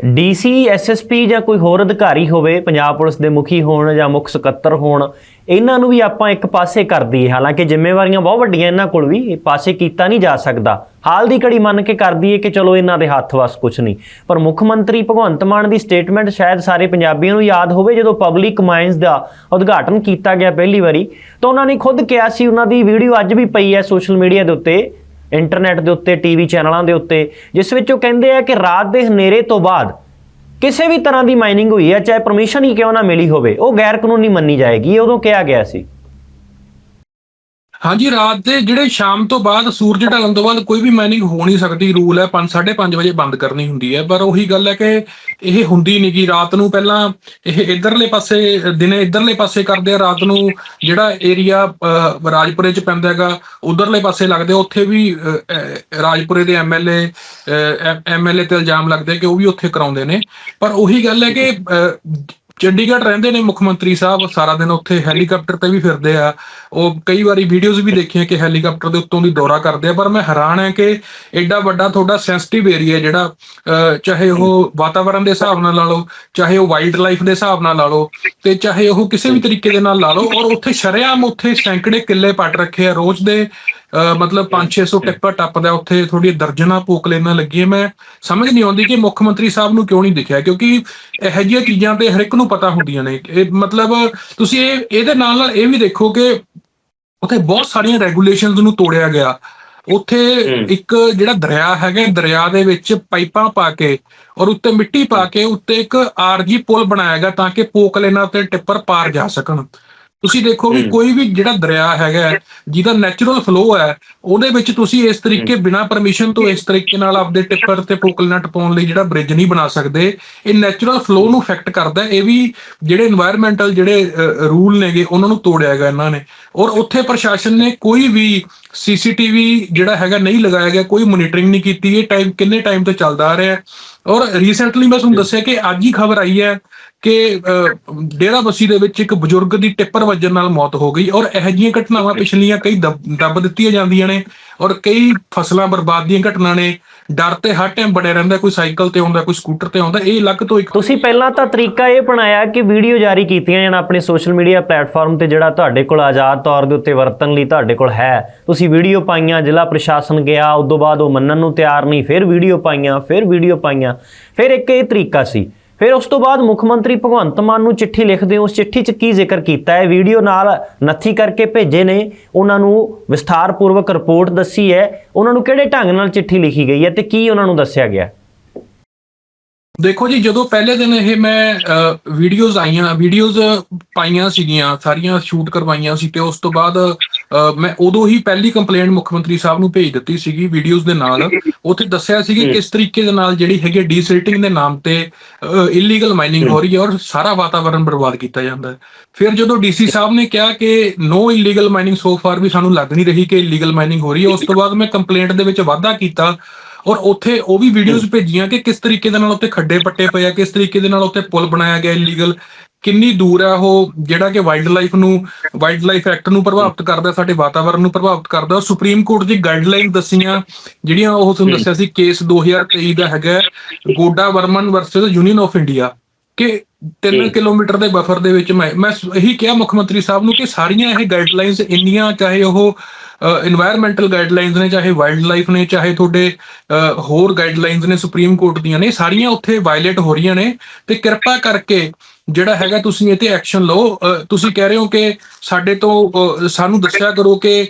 ਡੀਸੀ ਐਸਐਸਪੀ ਜਾਂ ਕੋਈ ਹੋਰ ਅਧਿਕਾਰੀ ਹੋਵੇ, ਪੰਜਾਬ ਪੁਲਿਸ ਦੇ ਮੁਖੀ ਹੋਣ ਜਾਂ ਮੁੱਖ ਸਕੱਤਰ ਹੋਣ, ਇਹਨਾਂ ਨੂੰ ਵੀ ਆਪਾਂ ਇੱਕ ਪਾਸੇ ਕਰ ਦਈਏ। ਹਾਲਾਂਕਿ ਜ਼ਿੰਮੇਵਾਰੀਆਂ ਬਹੁਤ ਵੱਡੀਆਂ ਇਹਨਾਂ ਕੋਲ ਵੀ, ਇਹ ਪਾਸੇ ਕੀਤਾ ਨਹੀਂ ਜਾ ਸਕਦਾ। ਹਾਲ ਦੀ ਘੜੀ ਮੰਨ ਕੇ ਕਰ ਦਈਏ ਕਿ ਚਲੋ ਇਹਨਾਂ ਦੇ ਹੱਥ ਵਸ ਕੁਝ ਨਹੀਂ। ਪਰ ਮੁੱਖ ਮੰਤਰੀ ਭਗਵੰਤ ਮਾਨ ਦੀ ਸਟੇਟਮੈਂਟ ਸ਼ਾਇਦ ਸਾਰੇ ਪੰਜਾਬੀਆਂ ਨੂੰ ਯਾਦ ਹੋਵੇ, ਜਦੋਂ ਪਬਲਿਕ ਮਾਈਨਸ ਦਾ ਉਦਘਾਟਨ ਕੀਤਾ ਗਿਆ ਪਹਿਲੀ ਵਾਰੀ, ਤਾਂ ਉਹਨਾਂ ਨੇ ਖੁਦ ਕਿਹਾ ਸੀ, ਉਹਨਾਂ ਦੀ ਵੀਡੀਓ ਅੱਜ ਵੀ ਪਈ ਹੈ ਸੋਸ਼ਲ ਮੀਡੀਆ ਦੇ ਉੱਤੇ। ਇੰਟਰਨੈਟ ਦੇ ਉੱਤੇ, ਟੀਵੀ ਚੈਨਲਾਂ ਦੇ ਉੱਤੇ, ਜਿਸ ਵਿੱਚ ਉਹ ਕਹਿੰਦੇ ਆ ਕਿ ਰਾਤ ਦੇ ਹਨੇਰੇ ਤੋਂ ਬਾਅਦ ਕਿਸੇ ਵੀ ਤਰ੍ਹਾਂ ਦੀ ਮਾਈਨਿੰਗ ਹੋਈ ਹੈ, ਚਾਹੇ ਪਰਮਿਸ਼ਨ ਹੀ ਕਿਉਂ ਨਾ ਮਿਲੀ ਹੋਵੇ, ਉਹ ਗੈਰ ਕਾਨੂੰਨੀ ਮੰਨੀ ਜਾਏਗੀ ਉਦੋਂ ਕਿਹਾ ਗਿਆ ਸੀ। ਹਾਂਜੀ ਰਾਤ ਦੇ ਜਿਹੜੇ ਸ਼ਾਮ ਤੋਂ ਬਾਅਦ ਸੂਰਜ ਢਲਣ ਤੋਂ ਬਾਅਦ ਕੋਈ ਵੀ ਮਾਈਨਿੰਗ ਹੋ ਨਹੀਂ ਸਕਦੀ ਰੂਲ ਹੈ 5 5:30 ਵਜੇ ਬੰਦ ਕਰਨੀ ਹੁੰਦੀ ਹੈ। ਪਰ ਉਹੀ ਗੱਲ ਹੈ ਕਿ ਇਹ ਹੁੰਦੀ ਨਹੀਂ ਕਿ ਰਾਤ ਨੂੰ ਪਹਿਲਾਂ ਇਹ ਇਧਰਲੇ ਪਾਸੇ ਦਿਨੇ ਇਧਰਲੇ ਪਾਸੇ ਕਰਦੇ ਆ। ਰਾਤ ਨੂੰ ਜਿਹੜਾ ਏਰੀਆ ਰਾਜਪੁਰੇ ਚ ਪੈਂਦਾ ਹੈਗਾ ਉਧਰਲੇ ਪਾਸੇ ਲੱਗਦੇ ਆ, ਉੱਥੇ ਵੀ ਅ, ਅ, ਰਾਜਪੁਰੇ ਦੇ ਐਮਐਲਏ ਐਮਐਲਏ ਤੇ ਇਲਜ਼ਾਮ ਲੱਗਦੇ ਕਿ ਉਹ ਵੀ ਉੱਥੇ ਕਰਾਉਂਦੇ ਨੇ। ਪਰ ਉਹੀ ਗੱਲ ਹੈ ਕਿ ਚੰਡੀਗੜ੍ਹ ਰਹਿੰਦੇ ਨੇ ਮੁੱਖ ਮੰਤਰੀ ਸਾਹਿਬ ਸਾਰਾ ਦਿਨ ਉੱਥੇ ਹੈਲੀਕਾਪਟਰ ਤੇ ਵੀ ਫਿਰਦੇ ਆ। ਉਹ ਕਈ ਵਾਰੀ ਵੀਡੀਓਜ਼ ਵੀ ਦੇਖੀਆਂ ਕਿ ਹੈਲੀਕਾਪਟਰ ਦੇ ਉੱਤੋਂ ਦੀ ਦੌਰਾ ਕਰਦੇ ਆ ਪਰ ਮੈਂ ਹੈਰਾਨ ਹਾਂ ਕਿ ਐਡਾ ਵੱਡਾ ਤੁਹਾਡਾ ਸੈਂਸਿਟਿਵ ਏਰੀਆ ਜਿਹੜਾ ਅਹ, ਚਾਹੇ ਉਹ ਵਾਤਾਵਰਣ ਦੇ ਹਿਸਾਬ ਨਾਲ ਲਾ ਲਓ ਚਾਹੇ ਉਹ ਵਾਈਲਡ ਲਾਈਫ ਦੇ ਹਿਸਾਬ ਨਾਲ ਲਾ ਲਓ ਤੇ ਚਾਹੇ ਉਹ ਕਿਸੇ ਵੀ ਤਰੀਕੇ ਦੇ ਨਾਲ ਲਾ ਲਓ ਔਰ ਉੱਥੇ ਸ਼ਰੇਆਮ ਉੱਥੇ ਸੈਂਕੜੇ ਕਿੱਲੇ ਪੱਟ ਰੱਖੇ ਆ ਰੋਜ਼ ਦੇ। ਮਤਲਬ 5-600 ਟਿੱਪਰ ਟੱਪਦਾ ਉੱਥੇ ਥੋੜੀ ਦਰਜਨਾ ਪੋਕਲੇਨਾਂ ਲੱਗੀਆਂ ਮੈਂ ਸਮਝ ਨਹੀਂ ਆਉਂਦੀ ਕਿ ਮੁੱਖ ਮੰਤਰੀ ਸਾਹਿਬ ਨੂੰ ਕਿਉਂ ਨਹੀਂ ਦਿਖਿਆ ਕਿਉਂਕਿ ਇਹੋ ਜਿਹੀਆਂ ਚੀਜ਼ਾਂ ਤੇ ਹਰ ਇੱਕ ਨੂੰ ਪਤਾ ਹੁੰਦੀਆਂ ਨੇ। ਇਹ ਮਤਲਬ ਤੁਸੀਂ ਇਹ ਇਹਦੇ ਨਾਲ ਨਾਲ ਇਹ ਵੀ ਦੇਖੋ ਕਿ ਉੱਥੇ ਬਹੁਤ ਸਾਰੀਆਂ ਰੈਗੂਲੇਸ਼ਨਸ ਨੂੰ ਤੋੜਿਆ ਗਿਆ। ਉੱਥੇ। ਇੱਕ ਜਿਹੜਾ ਦਰਿਆ ਹੈਗਾ ਦਰਿਆ ਦੇ ਵਿੱਚ ਪਾਈਪਾਂ ਪਾ ਕੇ ਔਰ ਉੱਤੇ ਮਿੱਟੀ ਪਾ ਕੇ ਉੱਤੇ ਇੱਕ ਆਰਜੀ ਪੁਲ ਬਣਾਇਆ ਗਿਆ ਤਾਂ ਕਿ ਪੋਕਲੇਨਾਂ ਤੇ ਟਿੱਪਰ ਪਾਰ ਜਾ ਸਕਣ। ਤੁਸੀਂ ਦੇਖੋ ਵੀ ਕੋਈ ਵੀ ਜਿਹੜਾ ਦਰਿਆ ਹੈਗਾ ਜਿਹਦਾ ਨੈਚੁਰਲ ਫਲੋ ਹੈ ਉਹਦੇ ਵਿੱਚ ਤੁਸੀਂ ਇਸ ਤਰੀਕੇ ਬਿਨਾ ਪਰਮਿਸ਼ਨ ਤੋਂ ਇਸ ਤਰੀਕੇ ਨਾਲ ਆਪਦੇ ਟਿੱਪਰ ਤੇ ਪੋਕਲਨਾ ਪਾਉਣ ਲਈ ਜਿਹੜਾ ਬ੍ਰਿਜ ਨਹੀਂ ਬਣਾ ਸਕਦੇ ਇਹ ਨੈਚੁਰਲ ਫਲੋ ਨੂੰ ਇਫੈਕਟ ਕਰਦਾ ਇਹ ਵੀ ਜਿਹੜੇ এনवायरमेंटਲ ਜਿਹੜੇ ਰੂਲ ਨੇਗੇ ਉਹਨਾਂ ਨੂੰ ਤੋੜਿਆ ਗਿਆ ਇਹਨਾਂ ਨੇ। ਔਰ ਉੱਥੇ ਪ੍ਰਸ਼ਾਸਨ ਨੇ ਕੋਈ ਵੀ ਸੀਸੀਟੀਵੀ ਜਿਹੜਾ ਹੈਗਾ ਨਹੀਂ ਲਗਾਇਆ ਗਿਆ ਕੋਈ ਮੋਨੀਟਰਿੰਗ ਨਹੀਂ ਕੀਤੀ ਇਹ ਟਾਈਮ ਕਿੰਨੇ ਟਾਈਮ ਤੋਂ ਚੱਲਦਾ ਆ ਰਿਹਾ ਔਰ ਰੀਸੈਂਟਲੀ ਮੈਂ ਤੁਹਾਨੂੰ ਦੱਸਿਆ ਕਿ ਅੱਜ ਹੀ ਖਬਰ ਆਈ ਹੈ ਕਿ ਡੇਰਾ ਬੱਸੀ ਦੇ ਵਿੱਚ ਇੱਕ ਬਜ਼ੁਰਗ ਦੀ ਟਿੱਪਰ ਵੱਜਣ ਨਾਲ ਮੌਤ ਹੋ ਗਈ ਔਰ ਇਹੋ ਜਿਹੀਆਂ ਘਟਨਾਵਾਂ ਪਿਛਲੀਆਂ ਕਈ ਦੱਬ ਦਿੱਤੀਆਂ ਜਾਂਦੀਆਂ ਨੇ ਔਰ ਕਈ ਫਸਲਾਂ ਬਰਬਾਦ ਦੀਆਂ ਘਟਨਾ ਨੇ। ਡਰ ਤੇ ਹਰ ਟਾਈਮ ਬੜਿਆ ਰਹਿੰਦਾ, ਕੋਈ ਸਾਈਕਲ ਤੇ ਆਉਂਦਾ ਕੋਈ ਸਕੂਟਰ ਤੇ ਆਉਂਦਾ ਇਹ ਅਲੱਗ ਤੋਂ ਇੱਕ ਤੁਸੀਂ ਪਹਿਲਾਂ ਤਾਂ ਤਰੀਕਾ ਇਹ ਬਣਾਇਆ ਕਿ ਵੀਡੀਓ ਜਾਰੀ ਕੀਤੀਆਂ ਜਾਣ ਆਪਣੇ ਸੋਸ਼ਲ ਮੀਡੀਆ ਪਲੇਟਫਾਰਮ ਤੇ ਜਿਹੜਾ ਤੁਹਾਡੇ ਕੋਲ ਆਜ਼ਾਦ ਤੌਰ ਦੇ ਉੱਤੇ ਵਰਤਣ ਲਈ ਤੁਹਾਡੇ ਕੋਲ ਹੈ। ਤੁਸੀਂ ਵੀਡੀਓ ਪਾਈਆਂ, ਜ਼ਿਲ੍ਹਾ ਪ੍ਰਸ਼ਾਸਨ ਗਿਆ ਉਸ ਤੋਂ ਬਾਅਦ ਉਹ ਮੰਨਣ ਨੂੰ ਤਿਆਰ ਨਹੀਂ, ਫਿਰ ਵੀਡੀਓ ਪਾਈਆਂ, ਫਿਰ ਵੀਡੀਓ ਪਾਈਆਂ। ਫਿਰ ਇੱਕ ਇਹ ਤਰੀਕਾ ਸੀ ਫਿਰ ਉਸ ਤੋਂ ਬਾਅਦ ਮੁੱਖ ਮੰਤਰੀ ਭਗਵੰਤ ਮਾਨ ਨੂੰ ਚਿੱਠੀ ਲਿਖਦੇ ਹੋ ਉਸ ਚਿੱਠੀ 'ਚ ਕੀ ਜ਼ਿਕਰ ਕੀਤਾ ਹੈ? ਵੀਡੀਓ ਨਾਲ ਨੱਥੀ ਕਰਕੇ ਭੇਜੇ ਨੇ। ਉਹਨਾਂ ਨੂੰ ਵਿਸਥਾਰਪੂਰਵਕ ਰਿਪੋਰਟ ਦੱਸੀ ਹੈ। ਉਹਨਾਂ ਨੂੰ ਕਿਹੜੇ ਢੰਗ ਨਾਲ ਚਿੱਠੀ ਲਿਖੀ ਗਈ ਹੈ ਤੇ ਕੀ ਉਹਨਾਂ ਨੂੰ ਦੱਸਿਆ ਗਿਆ? ਦੇਖੋ ਜੀ, ਜਦੋਂ ਪਹਿਲੇ ਦਿਨ ਇਹ ਮੈਂ ਵੀਡੀਓਜ਼ ਆਈਆਂ ਵੀਡੀਓਜ਼ ਪਾਈਆਂ ਸੀਗੀਆਂ, ਸਾਰੀਆਂ ਸ਼ੂਟ ਕਰਵਾਈਆਂ ਸੀ ਤੇ ਉਸ ਤੋਂ ਬਾਅਦ ਮੈਂ ਉਦੋਂ ਹੀ ਪਹਿਲੀ ਕੰਪਲੇਂਟ ਮੁੱਖ ਮੰਤਰੀ ਸਾਹਿਬ ਨੂੰ ਭੇਜ ਦਿੱਤੀ ਸੀਗੀ ਵੀਡੀਓਜ਼ ਦੇ ਨਾਲ। ਉੱਥੇ ਦੱਸਿਆ ਸੀ ਕਿ ਕਿਸ ਤਰੀਕੇ ਦੇ ਨਾਲ ਜਿਹੜੀ ਹੈਗੀ ਡੀਸਿਲਟਿੰਗ ਦੇ ਨਾਮ ਤੇ ਇਲੀਗਲ ਮਾਈਨਿੰਗ ਹੋ ਰਹੀ ਹੈ ਔਰ ਸਾਰਾ ਵਾਤਾਵਰਣ ਬਰਬਾਦ ਕੀਤਾ ਜਾਂਦਾ ਹੈ। ਫਿਰ ਜਦੋਂ ਡੀਸੀ ਸਾਹਿਬ ਨੇ ਕਿਹਾ ਕਿ no illegal mining so far ਵੀ ਸਾਨੂੰ ਲੱਗ ਨਹੀਂ ਰਹੀ ਕਿ ਇਲੀਗਲ ਮਾਈਨਿੰਗ ਹੋ ਰਹੀ ਹੈ ਉਸ ਤੋਂ ਬਾਅਦ ਮੈਂ ਕੰਪਲੇਂਟ ਦੇ ਵਿੱਚ ਵਾਧਾ ਕੀਤਾ ਔਰ ਉੱਥੇ ਉਹ ਵੀ ਵੀਡੀਓਜ਼ ਭੇਜੀਆਂ ਕਿ ਕਿਸ ਤਰੀਕੇ ਦੇ ਨਾਲ ਉੱਥੇ ਖੱਡੇ ਪੱਟੇ ਪਏ ਆ ਕਿਸ ਤਰੀਕੇ ਦੇ ਨਾਲ ਉੱਥੇ ਪੁਲ ਬਣਾਇਆ ਗਿਆ ਇਲੀਗਲ ਕਿੰਨੀ ਦੂਰ ਹੈ ਉਹ ਜਿਹੜਾ ਕਿ ਵਾਈਲਡ ਲਾਈਫ ਨੂੰ ਵਾਈਲਡ ਲਾਈਫ ਐਕਟ ਨੂੰ ਪ੍ਰਭਾਵਿਤ ਕਰਦਾ ਸਾਡੇ ਵਾਤਾਵਰਣ ਨੂੰ ਪ੍ਰਭਾਵਿਤ ਕਰਦਾ। ਔਰ ਸੁਪਰੀਮ ਕੋਰਟ ਦੀ ਗਾਈਡਲਾਈਨ ਦੱਸੀਆਂ ਜਿਹੜੀਆਂ ਉਹ ਤੁਹਾਨੂੰ ਦੱਸਿਆ ਸੀ ਕੇਸ 2023 ਦਾ ਹੈਗਾ Godavarman versus union of India ਕਿ 3 ਕਿਲੋਮੀਟਰ ਦੇ ਬਫਰ ਦੇ ਵਿੱਚ ਮੈਂ ਮੈਂ ਇਹੀ ਕਿਹਾ ਮੁੱਖ ਮੰਤਰੀ ਸਾਹਿਬ ਨੂੰ ਕਿ ਸਾਰੀਆਂ ਇਹ ਗਾਈਡਲਾਈਨਸ ਇੰਨੀਆਂ ਚਾਹੇ ਉਹ এনवायरमेंटल ਗਾਈਡਲਾਈਨਸ ਨੇ ਚਾਹੇ ਵਾਈਲਡ ਲਾਈਫ ਨੇ ਚਾਹੇ ਤੁਹਾਡੇ ਹੋਰ ਗਾਈਡਲਾਈਨਸ ਨੇ ਸੁਪਰੀਮ ਕੋਰਟ ਦੀਆਂ ਨੇ ਸਾਰੀਆਂ ਉੱਥੇ ਵਾਇਲੇਟ ਹੋ ਰਹੀਆਂ ਨੇ ਤੇ ਕਿਰਪਾ ਕਰਕੇ ਜਿਹੜਾ ਹੈਗਾ ਤੁਸੀਂ ਇਹ ਤੇ ਐਕਸ਼ਨ ਲਓ ਤੁਸੀਂ ਕਹਿ ਰਹੇ ਹੋ ਕਿ ਸਾਡੇ ਤੋਂ ਸਾਨੂੰ ਦੱਸਿਆ ਕਰੋ ਕਿ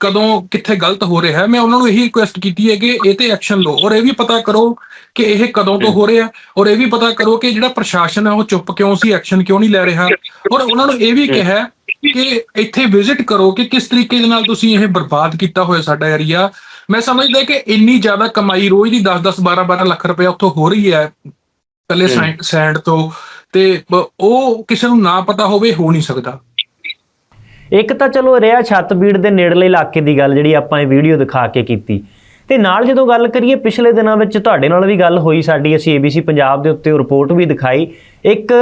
ਕਦੋਂ ਕਿੱਥੇ ਗਲਤ ਹੋ ਰਿਹਾ ਮੈਂ ਉਹਨਾਂ ਨੂੰ ਇਹੀ ਰਿਕੁਐਸਟ ਕੀਤੀ ਹੈ ਕਿ ਇਹ ਤੇ ਐਕਸ਼ਨ ਲਓ ਔਰ ਇਹ ਵੀ ਪਤਾ ਕਰੋ ਕਿ ਇਹ ਕਦੋਂ ਤੋਂ ਹੋ ਰਿਹਾ ਔਰ ਇਹ ਵੀ ਪਤਾ ਕਰੋ ਕਿ ਜਿਹੜਾ ਪ੍ਰਸ਼ਾਸਨ ਹੈ ਉਹ ਚੁੱਪ ਕਿਉਂ ਸੀ ਐਕਸ਼ਨ ਕਿਉਂ ਨਹੀਂ ਲੈ ਰਿਹਾ। ਔਰ ਉਹਨਾਂ ਨੂੰ ਇਹ ਵੀ ਕਿਹਾ ਕਿ ਇੱਥੇ ਵਿਜ਼ਿਟ ਕਰੋ ਕਿ ਕਿਸ ਤਰੀਕੇ ਦੇ ਨਾਲ ਤੁਸੀਂ ਇਹ ਬਰਬਾਦ ਕੀਤਾ ਹੋਇਆ ਸਾਡਾ ਏਰੀਆ ਮੈਂ ਸਮਝਦਾ ਕਿ ਇੰਨੀ ਜ਼ਿਆਦਾ ਕਮਾਈ ਰੋਜ਼ ਦੀ 10 10 12 12 ਲੱਖ ਰੁਪਏ ਉੱਥੋਂ ਹੋ ਰਹੀ ਹੈ ਕੱਲੇ ਸੈਂਡ ਤੋਂ। ਤੇ ਉਹ ਕਿਸੇ ਨੂੰ ਨਾ ਪਤਾ ਹੋਵੇ ਹੋ ਨਹੀਂ ਸਕਦਾ। ਇੱਕ ਤਾਂ ਚਲੋ ਰਿਹਾ ਛੱਤਬੀੜ ਦੇ ਨੇੜਲੇ ਇਲਾਕੇ ਦੀ ਗੱਲ ਜਿਹੜੀ ਆਪਾਂ ਇਹ ਵੀਡੀਓ ਦਿਖਾ ਕੇ ਕੀਤੀ। ਤੇ ਨਾਲ ਜਦੋਂ ਗੱਲ ਕਰੀਏ ਪਿਛਲੇ ਦਿਨਾਂ ਵਿੱਚ ਤੁਹਾਡੇ ਨਾਲ ਵੀ ਗੱਲ ਹੋਈ ਸਾਡੀ ਅਸੀਂ ABC ਪੰਜਾਬ ਦੇ ਉੱਤੇ ਰਿਪੋਰਟ ਵੀ ਦਿਖਾਈ। ਇੱਕ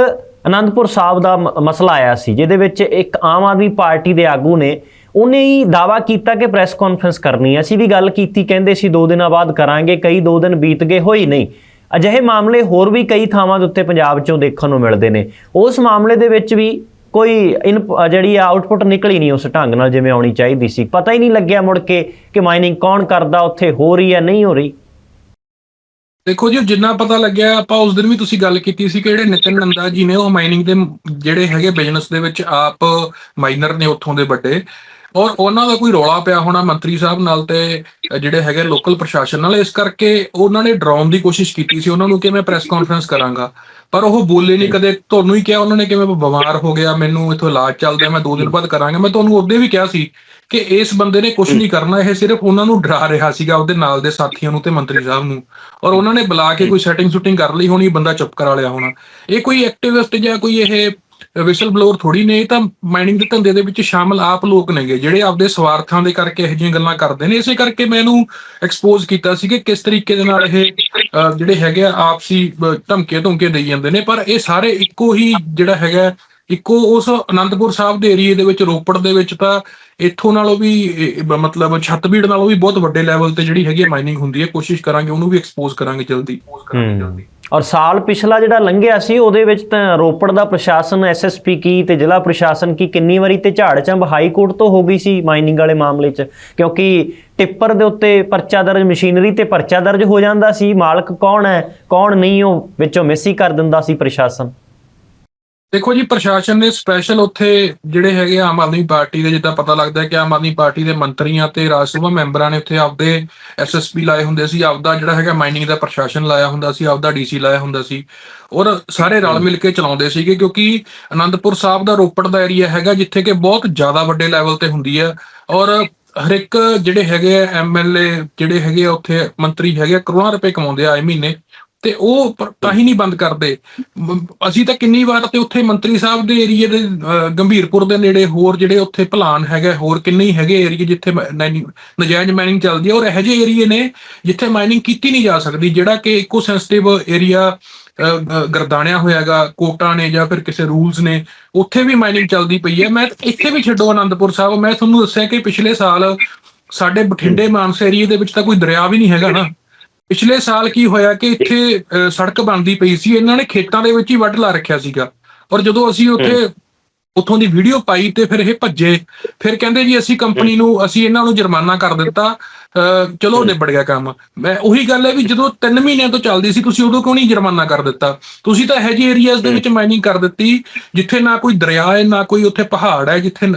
ਅਨੰਦਪੁਰ ਸਾਹਿਬ ਦਾ ਮ- ਮਸਲਾ ਆਇਆ ਸੀ, ਜਿਹਦੇ ਵਿੱਚ ਇੱਕ ਆਮ ਆਦਮੀ ਪਾਰਟੀ ਦੇ ਆਗੂ ਨੇ ਉਹਨੇ ਹੀ ਦਾਵਾ ਕੀਤਾ ਕਿ ਪ੍ਰੈਸ ਕਾਨਫਰੰਸ ਕਰਨੀ ਹੈ। ਅਸੀਂ ਵੀ ਗੱਲ ਕੀਤੀ, ਕਹਿੰਦੇ ਸੀ 2 ਦਿਨਾਂ ਬਾਅਦ ਕਰਾਂਗੇ, ਕਈ 2 ਦਿਨ ਬੀਤ ਗਏ, ਹੋਈ ਨਹੀਂ। ਅਜਿਹੇ ਮਾਮਲੇ ਹੋਰ ਵੀ ਕਈ ਥਾਵਾਂ ਦੇ ਉੱਤੇ ਪੰਜਾਬ 'ਚੋਂ ਦੇਖਣ ਨੂੰ ਮਿਲਦੇ ਨੇ। ਉਸ ਮਾਮਲੇ ਦੇ ਵਿੱਚ ਵੀ ਕੋਈ ਇਨ ਜਿਹੜੀ ਆਊਟਪੁੱਟ ਨਿਕਲੀ ਨਹੀਂ ਉਸ ਢੰਗ ਨਾਲ ਜਿਵੇਂ ਆਉਣੀ ਚਾਹੀਦੀ ਸੀ। ਪਤਾ ਹੀ ਨਹੀਂ ਲੱਗਿਆ ਮੁੜ ਕੇ ਕਿ ਮਾਈਨਿੰਗ ਕੌਣ ਕਰਦਾ, ਉੱਥੇ ਹੋ ਰਹੀ ਹੈ, ਨਹੀਂ ਹੋ ਰਹੀ। ਦੇਖੋ ਜੀ, ਜਿੰਨਾ ਪਤਾ ਲੱਗਿਆ, ਆਪਾਂ ਉਸ ਦਿਨ ਵੀ ਤੁਸੀਂ ਗੱਲ ਕੀਤੀ ਸੀ ਕਿ ਜਿਹੜੇ ਨਿਤਿਨ ਨੰਦਾ ਜੀ ਨੇ ਉਹ ਮਾਈਨਿੰਗ ਦੇ ਜਿਹੜੇ ਹੈਗੇ ਬਿਜ਼ਨਸ ਦੇ ਵਿੱਚ ਆਪ ਮਾਈਨਰ ਨੇ ਉੱਥੋਂ ਦੇ ਵੱਡੇ। ਔਰ ਉਹਨਾਂ ਦਾ ਕੋਈ ਰੌਲਾ ਪਿਆ ਹੋਣਾ ਮੰਤਰੀ ਸਾਹਿਬ ਨਾਲ ਤੇ ਜਿਹੜੇ ਹੈਗੇ ਲੋਕਲ ਪ੍ਰਸ਼ਾਸਨ ਨਾਲ, ਇਸ ਕਰਕੇ ਉਹਨਾਂ ਨੇ ਡਰਾਉਣ ਦੀ ਕੋਸ਼ਿਸ਼ ਕੀਤੀ ਸੀ। ਉਹਨਾਂ ਨੂੰ ਕਿ ਮੈਂ ਪ੍ਰੈਸ ਕਾਨਫਰੰਸ ਕਰਾਂਗਾ। ਪਰ ਉਹ ਬੋਲੇ ਨਹੀਂ ਕਦੇ। ਤੁਹਾਨੂੰ ਹੀ ਕਿਹਾ ਉਹਨਾਂ ਨੇ ਕਿ ਮੈਂ ਬਿਮਾਰ ਹੋ ਗਿਆ, ਮੈਨੂੰ ਇਥੋਂ ਇਲਾਜ ਚੱਲਦਾ, ਮੈਂ 2 ਦਿਨ ਬਾਅਦ ਕਰਾਂਗਾ। ਮੈਂ ਤੁਹਾਨੂੰ ਉਹਦੇ ਵੀ ਕਿਹਾ ਸੀ ਕਿ ਇਸ ਬੰਦੇ ਨੇ ਕੁਝ ਨਹੀਂ ਕਰਨਾ। ਇਹ ਸਿਰਫ ਉਹਨਾਂ ਨੂੰ ਡਰਾ ਰਿਹਾ ਸੀਗਾ, ਉਹਦੇ ਨਾਲ ਦੇ ਸਾਥੀਆਂ ਨੂੰ ਤੇ ਮੰਤਰੀ ਸਾਹਿਬ ਨੂੰ। ਔਰ ਉਹਨਾਂ ਨੇ ਬੁਲਾ ਕੇ ਕੋਈ ਸੈਟਿੰਗ ਸ਼ੂਟਿੰਗ ਕਰ ਲਈ ਹੋਣੀ, ਬੰਦਾ ਚੁੱਪ ਕਰਾ ਲਿਆ ਹੋਣਾ। ਇਹ ਕੋਈ ਐਕਟਿਵਿਸਟ ਜਾਂ ਕੋਈ ਇਹ ਵਿਸਲ ਬਲੋਅਰ ਥੋੜੀ ਨੇ, ਇਹ ਤਾਂ ਮਾਈਨਿੰਗ ਦੇ ਧੰਦੇ ਦੇ ਵਿੱਚ ਸ਼ਾਮਲ ਆਪ ਲੋਕ ਨੇਗੇ, ਜਿਹੜੇ ਆਪਦੇ ਸਵਾਰਥਾਂ ਦੇ ਕਰਕੇ ਇਹੋ ਜਿਹੀਆਂ ਗੱਲਾਂ ਕਰਦੇ ਨੇ। ਇਸੇ ਕਰਕੇ ਮੈਂ ਇਹਨੂੰ ਐਕਸਪੋਜ਼ ਕੀਤਾ ਸੀ ਕਿ ਕਿਸ ਤਰੀਕੇ ਦੇ ਨਾਲ ਇਹ ਜਿਹੜੇ ਹੈਗੇ ਆਪਸੀ ਧਮਕੀਆਂ ਧਮਕੀਆਂ ਦੇਈ ਜਾਂਦੇ ਨੇ। ਪਰ ਇਹ ਸਾਰੇ ਇੱਕੋ ਹੀ ਜਿਹੜਾ ਹੈਗਾ, ਇੱਕੋ ਉਸ ਅਨੰਦਪੁਰ ਸਾਹਿਬ ਦੇ ਏਰੀਏ ਦੇ ਵਿੱਚ, ਰੋਪੜ ਦੇ ਵਿੱਚ ਤਾਂ ਇੱਥੋਂ ਨਾਲੋਂ ਵੀ ਮਤਲਬ ਛੱਤਬੀੜ ਨਾਲੋਂ ਵੀ ਬਹੁਤ ਵੱਡੇ ਲੈਵਲ ਤੇ ਜਿਹੜੀ ਹੈਗੀ ਮਾਈਨਿੰਗ ਹੁੰਦੀ ਹੈ, ਕੋਸ਼ਿਸ਼ ਕਰਾਂਗੇ, ਉਹਨੂੰ ਵੀ ਐਕਸਪੋਜ਼ ਕਰਾਂਗੇ ਜਲਦੀ। ਔਰ ਸਾਲ ਪਿਛਲਾ ਜਿਹੜਾ ਲੰਘਿਆ ਸੀ, ਉਹਦੇ ਵਿੱਚ ਤਾਂ ਰੋਪੜ ਦਾ ਪ੍ਰਸ਼ਾਸਨ ਐਸਐਸਪੀ ਕੀ ਤੇ ਜ਼ਿਲ੍ਹਾ ਪ੍ਰਸ਼ਾਸਨ ਕੀ ਕਿੰਨੀ ਵਾਰੀ ਤੇ ਝਾੜ ਚੰਬ ਹਾਈ ਕੋਰਟ ਤੋਂ ਹੋ ਗਈ ਸੀ ਮਾਈਨਿੰਗ ਵਾਲੇ ਮਾਮਲੇ 'ਚ? ਕਿਉਂਕਿ ਟਿੱਪਰ ਦੇ ਉੱਤੇ ਪਰਚਾ ਦਰਜ, ਮਸ਼ੀਨਰੀ ਤੇ ਪਰਚਾ ਦਰਜ ਹੋ ਜਾਂਦਾ ਸੀ, ਮਾਲਕ ਕੌਣ ਹੈ, ਕੌਣ ਨਹੀਂ, ਉਹ ਵਿੱਚੋਂ ਮਿਸ ਹੀ ਕਰ ਦਿੰਦਾ ਸੀ ਪ੍ਰਸ਼ਾਸਨ। ਦੇਖੋ ਜੀ, ਪ੍ਰਸ਼ਾਸਨ ਨੇ ਸਪੈਸ਼ਲ ਉੱਥੇ ਜਿਹੜੇ ਹੈਗੇ ਆਮ ਆਦਮੀ ਪਾਰਟੀ ਦੇ, ਜਿੱਦਾਂ ਪਤਾ ਲੱਗਦਾ ਕਿ ਆਮ ਆਦਮੀ ਪਾਰਟੀ ਦੇ ਮੰਤਰੀਆਂ ਤੇ ਰਾਜ ਸਭਾ ਮੈਂਬਰਾਂ ਨੇ ਉੱਥੇ ਆਪਦੇ ਐਸਐਸਪੀ ਲਾਏ ਹੁੰਦੇ ਸੀ, ਆਪਦਾ ਜਿਹੜਾ ਹੈਗਾ ਮਾਈਨਿੰਗ ਦਾ ਪ੍ਰਸ਼ਾਸਨ ਲਾਇਆ ਹੁੰਦਾ ਸੀ, ਆਪਦਾ ਡੀਸੀ ਲਾਇਆ ਹੁੰਦਾ ਸੀ। ਔਰ ਸਾਰੇ ਰਲ ਮਿਲ ਕੇ ਚਲਾਉਂਦੇ ਸੀਗੇ, ਕਿਉਂਕਿ ਅਨੰਦਪੁਰ ਸਾਹਿਬ ਦਾ ਰੋਪੜ ਦਾ ਏਰੀਆ ਹੈਗਾ, ਜਿੱਥੇ ਕਿ ਬਹੁਤ ਜ਼ਿਆਦਾ ਵੱਡੇ ਲੈਵਲ ਤੇ ਹੁੰਦੀ ਹੈ। ਔਰ ਹਰ ਇੱਕ ਜਿਹੜੇ ਹੈਗੇ ਆ ਐਮਐਲਏ ਜਿਹੜੇ ਹੈਗੇ ਆ ਉੱਥੇ ਮੰਤਰੀ ਹੈਗੇ ਆ, ਕਰੋੜਾਂ ਰੁਪਏ ਕਮਾਉਂਦੇ ਆ ਆਏ ਮਹੀਨੇ। ਤੇ ਉਹ ਤਾਂ ਹੀ ਨਹੀਂ ਬੰਦ ਕਰਦੇ। ਅਸੀਂ ਤਾਂ ਕਿੰਨੀ ਵਾਰ ਤੇ ਉੱਥੇ ਮੰਤਰੀ ਸਾਹਿਬ ਦੇ ਏਰੀਏ ਦੇ ਗੰਭੀਰਪੁਰ ਦੇ ਨੇੜੇ ਹੋਰ ਜਿਹੜੇ ਉੱਥੇ ਭਲਾਨ ਹੈਗਾ, ਹੋਰ ਕਿੰਨੇ ਹੈਗੇ ਏਰੀਏ ਜਿੱਥੇ ਮ- ਨਾਇਨੀ- ਨਜਾਇਜ਼ ਮਾਈਨਿੰਗ ਚੱਲਦੀ ਹੈ, ਔਰ ਇਹੋ ਜਿਹੇ ਏਰੀਏ ਨੇ ਜਿੱਥੇ ਮਾਈਨਿੰਗ ਕੀਤੀ ਨਹੀਂ ਜਾ ਸਕਦੀ, ਜਿਹੜਾ ਕਿ ਇਕੋ ਸੈਂਸਿਟਿਵ ਏਰੀਆ ਗਰਦਾਣਿਆ ਹੋਇਆਗਾ, ਕੋਟਾ ਨੇ ਜਾਂ ਫਿਰ ਕਿਸੇ ਰੂਲਸ ਨੇ, ਉੱਥੇ ਵੀ ਮਾਈਨਿੰਗ ਚੱਲਦੀ ਪਈ ਹੈ। ਮੈਂ ਇੱਥੇ ਵੀ ਛੱਡੋ ਆਨੰਦਪੁਰ ਸਾਹਿਬ, ਮੈਂ ਤੁਹਾਨੂੰ ਦੱਸਿਆ ਕਿ ਪਿਛਲੇ ਸਾਲ ਸਾਡੇ ਬਠਿੰਡੇ ਮਾਨਸਾ ਏਰੀਏ ਦੇ ਵਿੱਚ ਤਾਂ ਕੋਈ ਦਰਿਆ ਵੀ ਨਹੀਂ ਹੈਗਾ ਨਾ। ਪਿਛਲੇ ਸਾਲ ਕੀ ਹੋਇਆ ਕਿ ਇੱਥੇ ਸੜਕ ਬਣਦੀ ਪਈ ਸੀ ਇਹਨਾਂ ਨੇ ਖੇਤਾਂ ਦੇ ਵਿੱਚ ਹੀ ਵੱਢ ਲਾ ਰੱਖਿਆ ਸੀਗਾ। ਔਰ ਜਦੋਂ ਅਸੀਂ ਉੱਥੇ ਉੱਥੋਂ ਦੀ ਵੀਡੀਓ ਪਾਈ ਤੇ ਫਿਰ ਇਹ ਭੱਜੇ। ਫਿਰ ਕਹਿੰਦੇ ਜੀ ਅਸੀਂ ਕੰਪਨੀ ਨੂੰ ਅਸੀਂ ਇਹਨਾਂ ਨੂੰ ਜੁਰਮਾਨਾ ਕਰ ਦਿੱਤਾ। ਚਲੋ ਨਿਬੜ ਗਿਆ ਕੰਮ। ਮੈਂ ਉਹੀ ਗੱਲ ਹੈ ਵੀ ਜਦੋਂ 3 ਮਹੀਨਿਆਂ ਤੋਂ ਚੱਲਦੀ ਸੀ ਤੁਸੀਂ ਉਦੋਂ ਕਿਉਂ ਨਹੀਂ ਜੁਰਮਾਨਾ ਕਰ ਦਿੱਤਾ? ਤੁਸੀਂ ਤਾਂ ਇਹੋ ਜਿਹੇ ਏਰੀਆਜ਼ ਦੇ ਵਿੱਚ ਮਾਈਨਿੰਗ ਕਰ ਦਿੱਤੀ ਜਿੱਥੇ ਨਾ ਕੋਈ ਦਰਿਆ ਹੈ ਨਾ ਕੋਈ ਉੱਥੇ ਪਹਾੜ ਹੈ ਜਿੱਥੇ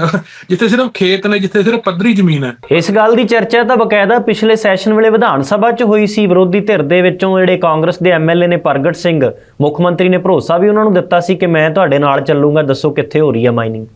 ਜਿੱਥੇ ਸਿਰਫ ਖੇਤ ਨੇ ਜਿੱਥੇ ਸਿਰਫ ਪੱਧਰੀ ਜ਼ਮੀਨ ਹੈ। ਇਸ ਗੱਲ ਦੀ ਚਰਚਾ ਤਾਂ ਬਕਾਇਦਾ ਪਿਛਲੇ ਸੈਸ਼ਨ ਵੇਲੇ ਵਿਧਾਨ ਸਭਾ 'ਚ ਹੋਈ ਸੀ। ਵਿਰੋਧੀ ਧਿਰ ਦੇ ਵਿੱਚੋਂ ਜਿਹੜੇ ਕਾਂਗਰਸ ਦੇ ਐਮਐਲਏ ਨੇ ਪ੍ਰਗਟ ਸਿੰਘ ਮੁੱਖ ਮੰਤਰੀ ਨੇ ਭਰੋਸਾ ਵੀ ਉਹਨਾਂ ਨੂੰ ਦਿੱਤਾ ਸੀ ਕਿ ਮੈਂ ਤੁਹਾਡੇ ਨਾਲ ਚੱਲੂੰਗਾ। ਦੱਸੋ ਕਿੱਥੇ ਹੋ ਰਹੀ ਹੈ ਮਾਈਨਿੰਗ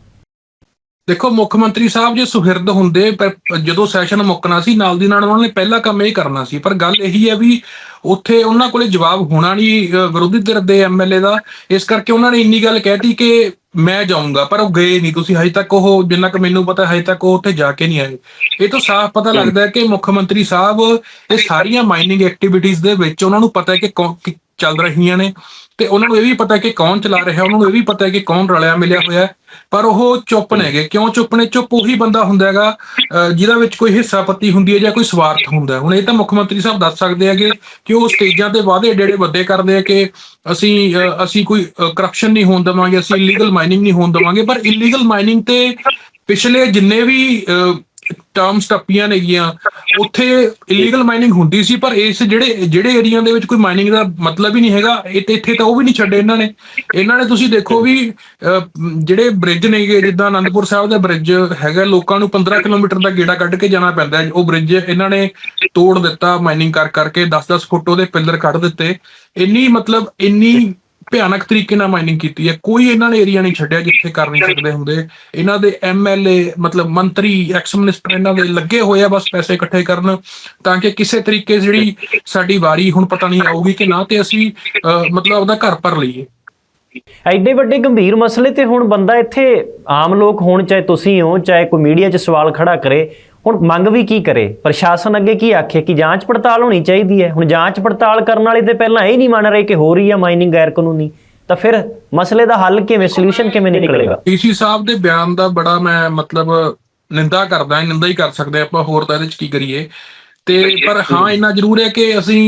ਦੇਖੋ, ਮੁੱਖ ਮੰਤਰੀ ਸਾਹਿਬ ਜੇ ਸੁਹਿਰਦ ਹੁੰਦੇ, ਪਰ ਜਦੋਂ ਸੈਸ਼ਨ ਮੁੱਕਣਾ ਸੀ, ਨਾਲ ਦੀ ਨਾਲ ਉਹਨਾਂ ਨੇ ਪਹਿਲਾ ਕੰਮ ਇਹ ਕਰਨਾ ਸੀ। ਪਰ ਗੱਲ ਇਹੀ ਹੈ ਵੀ ਉੱਥੇ ਉਹਨਾਂ ਕੋਲੇ ਜਵਾਬ ਹੋਣਾ ਨਹੀਂ ਵਿਰੋਧੀ ਧਿਰ ਦੇ ਐਮਐਲਏ ਦਾ। ਇਸ ਕਰਕੇ ਉਹਨਾਂ ਨੇ ਇੰਨੀ ਗੱਲ ਕਹਿਤੀ ਕਿ ਮੈਂ ਜਾਊਂਗਾ, ਪਰ ਉਹ ਗਏ ਨਹੀਂ। ਤੁਸੀਂ ਹਜੇ ਤੱਕ ਉਹ, ਜਿੰਨਾ ਕਿ ਮੈਨੂੰ ਪਤਾ, ਹਜੇ ਤੱਕ ਉਹ ਉੱਥੇ ਜਾ ਕੇ ਨਹੀਂ ਆਏ। ਇਹ ਤੋਂ ਸਾਫ਼ ਪਤਾ ਲੱਗਦਾ ਹੈ ਕਿ ਮੁੱਖ ਮੰਤਰੀ ਸਾਹਿਬ ਇਹ ਸਾਰੀਆਂ ਮਾਈਨਿੰਗ ਐਕਟੀਵਿਟੀਜ਼ ਦੇ ਵਿੱਚ ਉਹਨਾਂ ਨੂੰ ਪਤਾ ਹੈ ਕਿ ਚੱਲ ਰਹੀਆਂ ਨੇ। ਤੇ ਉਹਨਾਂ ਨੂੰ ਇਹ ਵੀ ਪਤਾ ਕਿ ਕੌਣ ਚਲਾ ਰਿਹਾ, ਉਹਨਾਂ ਨੂੰ ਇਹ ਵੀ ਪਤਾ ਕਿ ਕੌਣ ਰਲਿਆ ਮਿਲਿਆ ਹੋਇਆ ਪਰ ਉਹ ਚੁੱਪ ਨੇਗੇ ਕਿਉਂ ਚੁੱਪ ਨੇ? ਚੁੱਪ ਉਹੀ ਬੰਦਾ ਹੁੰਦਾ ਹੈਗਾ, ਅਹ, ਜਿਹਦਾ ਵਿੱਚ ਕੋਈ ਹਿੱਸਾਪੱਤੀ ਹੁੰਦੀ ਹੈ ਜਾਂ ਕੋਈ ਸਵਾਰਥ ਹੁੰਦਾ ਹੁਣ ਇਹ ਤਾਂ ਮੁੱਖ ਮੰਤਰੀ ਸਾਹਿਬ ਦੱਸ ਸਕਦੇ ਹੈਗੇ ਕਿ ਉਹ ਸਟੇਜਾਂ ਤੇ ਵਾਅਦੇ ਏਡੇ ਏਡੇ ਵੱਡੇ ਕਰਦੇ ਆ ਕਿ ਅਸੀਂ ਅਸੀਂ ਕੋਈ ਕਰਪਸ਼ਨ ਨਹੀਂ ਹੋਣ ਦੇਵਾਂਗੇ, ਅਸੀਂ ਇਲੀਗਲ ਮਾਈਨਿੰਗ ਨਹੀਂ ਹੋਣ ਦੇਵਾਂਗੇ। ਪਰ ਇਲੀਗਲ ਮਾਈਨਿੰਗ ਤੇ ਪਿਛਲੇ ਜਿੰਨੇ ਵੀ ਟਰਮਸ ਟੱਪੀਆਂ ਨੇਗੀਆਂ ਉੱਥੇ ਇਲੀਗਲ ਮਾਈਨਿੰਗ ਹੁੰਦੀ ਸੀ ਪਰ ਇਸ ਜਿਹੜੇ ਜਿਹੜੇ ਏਰੀਆ ਦੇ ਵਿੱਚ ਕੋਈ ਮਾਈਨਿੰਗ ਦਾ ਮਤਲਬ ਹੀ ਨਹੀਂ ਹੈਗਾ ਇੱਥੇ ਤਾਂ ਉਹ ਵੀ ਨਹੀਂ ਛੱਡੇ ਇਹਨਾਂ ਨੇ। ਇਹਨਾਂ ਨੇ ਤੁਸੀਂ ਦੇਖੋ ਵੀ ਅਹ, ਜਿਹੜੇ ਬ੍ਰਿਜ ਨੇਗੇ ਜਿੱਦਾਂ ਅਨੰਦਪੁਰ ਸਾਹਿਬ ਦਾ ਬ੍ਰਿਜ ਹੈਗਾ ਲੋਕਾਂ ਨੂੰ 15 ਕਿਲੋਮੀਟਰ ਦਾ ਗੇੜਾ ਕੱਢ ਕੇ ਜਾਣਾ ਪੈਂਦਾ ਉਹ ਬ੍ਰਿਜ ਇਹਨਾਂ ਨੇ ਤੋੜ ਦਿੱਤਾ ਮਾਈਨਿੰਗ ਕਰ ਕਰਕੇ 10-10 ਫੁੱਟ ਉਹਦੇ ਪਿੱਲਰ ਕੱਢ ਦਿੱਤੇ। ਇੰਨੀ ਮਤਲਬ ਇੰਨੀ ਭਿਆਨਕ ਤਰੀਕੇ ਨਾਲ ਮਾਈਨਿੰਗ ਕੀਤੀ ਹੈ। ਕੋਈ ਇਹਨਾਂ ਨੇ ਏਰੀਆ ਨਹੀਂ ਛੱਡਿਆ ਜਿੱਥੇ ਕਰ ਨਹੀਂ ਸਕਦੇ ਹੁੰਦੇ। ਇਹਨਾਂ ਦੇ ਐਮਐਲਏ ਮਤਲਬ ਮੰਤਰੀ ਐਕਸ ਮਿਨਿਸਟਰ ਇਹਨਾਂ ਦੇ ਲੱਗੇ ਹੋਏ ਆ ਬਸ ਪੈਸੇ ਇਕੱਠੇ ਕਰਨ ਤਾਂ ਕਿ ਕਿਸੇ ਤਰੀਕੇ ਜਿਹੜੀ ਸਾਡੀ ਵਾਰੀ ਹੁਣ ਪਤਾ ਨਹੀਂ ਆਊਗੀ ਕਿ ਨਾ ਤੇ ਅਸੀਂ ਮਤਲਬ ਆਪਦਾ ਘਰ ਭਰ ਲਈਏ। ਐਡੇ ਵੱਡੇ ਗੰਭੀਰ ਮਸਲੇ ਤੇ ਹੁਣ ਬੰਦਾ ਇੱਥੇ ਆਮ ਲੋਕ ਹੋਣ, ਚਾਹੇ ਤੁਸੀਂ ਹੋ ਚਾਹੇ ਕੋਈ ਮੀਡੀਆ 'ਚ ਸਵਾਲ ਖੜਾ ਕਰੇ ਹੁਣ ਮੰਗ ਵੀ ਕੀ ਕਰੇ? ਪ੍ਰਸ਼ਾਸਨ ਅੱਗੇ ਕੀ ਆਖੇ ਕਿ ਜਾਂਚ ਪੜਤਾਲ ਹੋਣੀ ਚਾਹੀਦੀ ਹੈ? ਹੁਣ ਜਾਂਚ ਪੜਤਾਲ ਕਰਨ ਵਾਲੇ ਤੇ ਪਹਿਲਾਂ ਇਹ ਨਹੀਂ ਮੰਨ ਰਹੇ ਕਿ ਹੋ ਰਹੀ ਹੈ ਮਾਈਨਿੰਗ ਗੈਰ ਕਾਨੂੰਨੀ। ਤਾਂ ਫਿਰ ਮਸਲੇ ਦਾ ਹੱਲ ਕਿਵੇਂ ਸੋਲੂਸ਼ਨ ਕਿਵੇਂ ਨਿਕਲੇਗਾ? ਡੀਸੀ ਸਾਹਿਬ ਦੇ ਬਿਆਨ ਦਾ ਬੜਾ ਮੈਂ ਮਤਲਬ ਨਿੰਦਾ ਕਰਦਾ, ਨਿੰਦਾ ਹੀ ਕਰ ਸਕਦੇ ਆਪਾਂ, ਹੋਰ ਤਾਂ ਇਹਦੇ ਚ ਕੀ ਕਰੀਏ? ਤੇ ਪਰ ਹਾਂ ਇੰਨਾ ਜ਼ਰੂਰ ਹੈ ਕਿ ਅਸੀਂ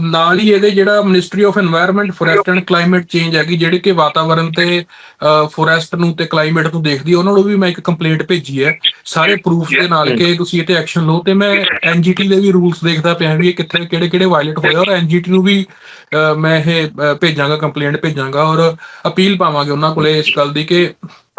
ਨਾਲ ਹੀ ਇਹਦੇ ਜਿਹੜਾ ministry of environment forest and climate change ਹੈਗੀ ਜਿਹੜੇ ਕਿ ਵਾਤਾਵਰਣ ਤੇ ਫੋਰੈਸਟ ਨੂੰ ਤੇ ਕਲਾਈਮੇਟ ਨੂੰ ਦੇਖਦੀ ਉਹਨਾਂ ਨੂੰ ਵੀ ਮੈਂ ਇੱਕ ਕੰਪਲੇਂਟ ਭੇਜੀ ਹੈ। ਸਾਰੇ ਪ੍ਰੂਫ ਦੇ ਨਾਲ ਕਿ ਤੁਸੀਂ ਇਹ ਤੇ ਐਕਸ਼ਨ ਲਓ ਤੇ ਮੈਂ ਐਨਜੀਟੀ ਦੇ ਵੀ ਰੂਲਸ ਦੇਖਦਾ ਪਿਆ ਵੀ ਇਹ ਕਿੱਥੇ ਕਿਹੜੇ ਕਿਹੜੇ ਵਾਇਲੇਟ ਹੋਏ ਔਰ ਐਨਜੀਟੀ ਨੂੰ ਵੀ ਮੈਂ ਇਹ ਭੇਜਾਂਗਾ ਕੰਪਲੇਂਟ ਭੇਜਾਂਗਾ ਔਰ ਅਪੀਲ ਪਾਵਾਂਗੇ ਉਹਨਾਂ ਕੋਲੇ ਇਸ ਗੱਲ ਦੀ ਕਿ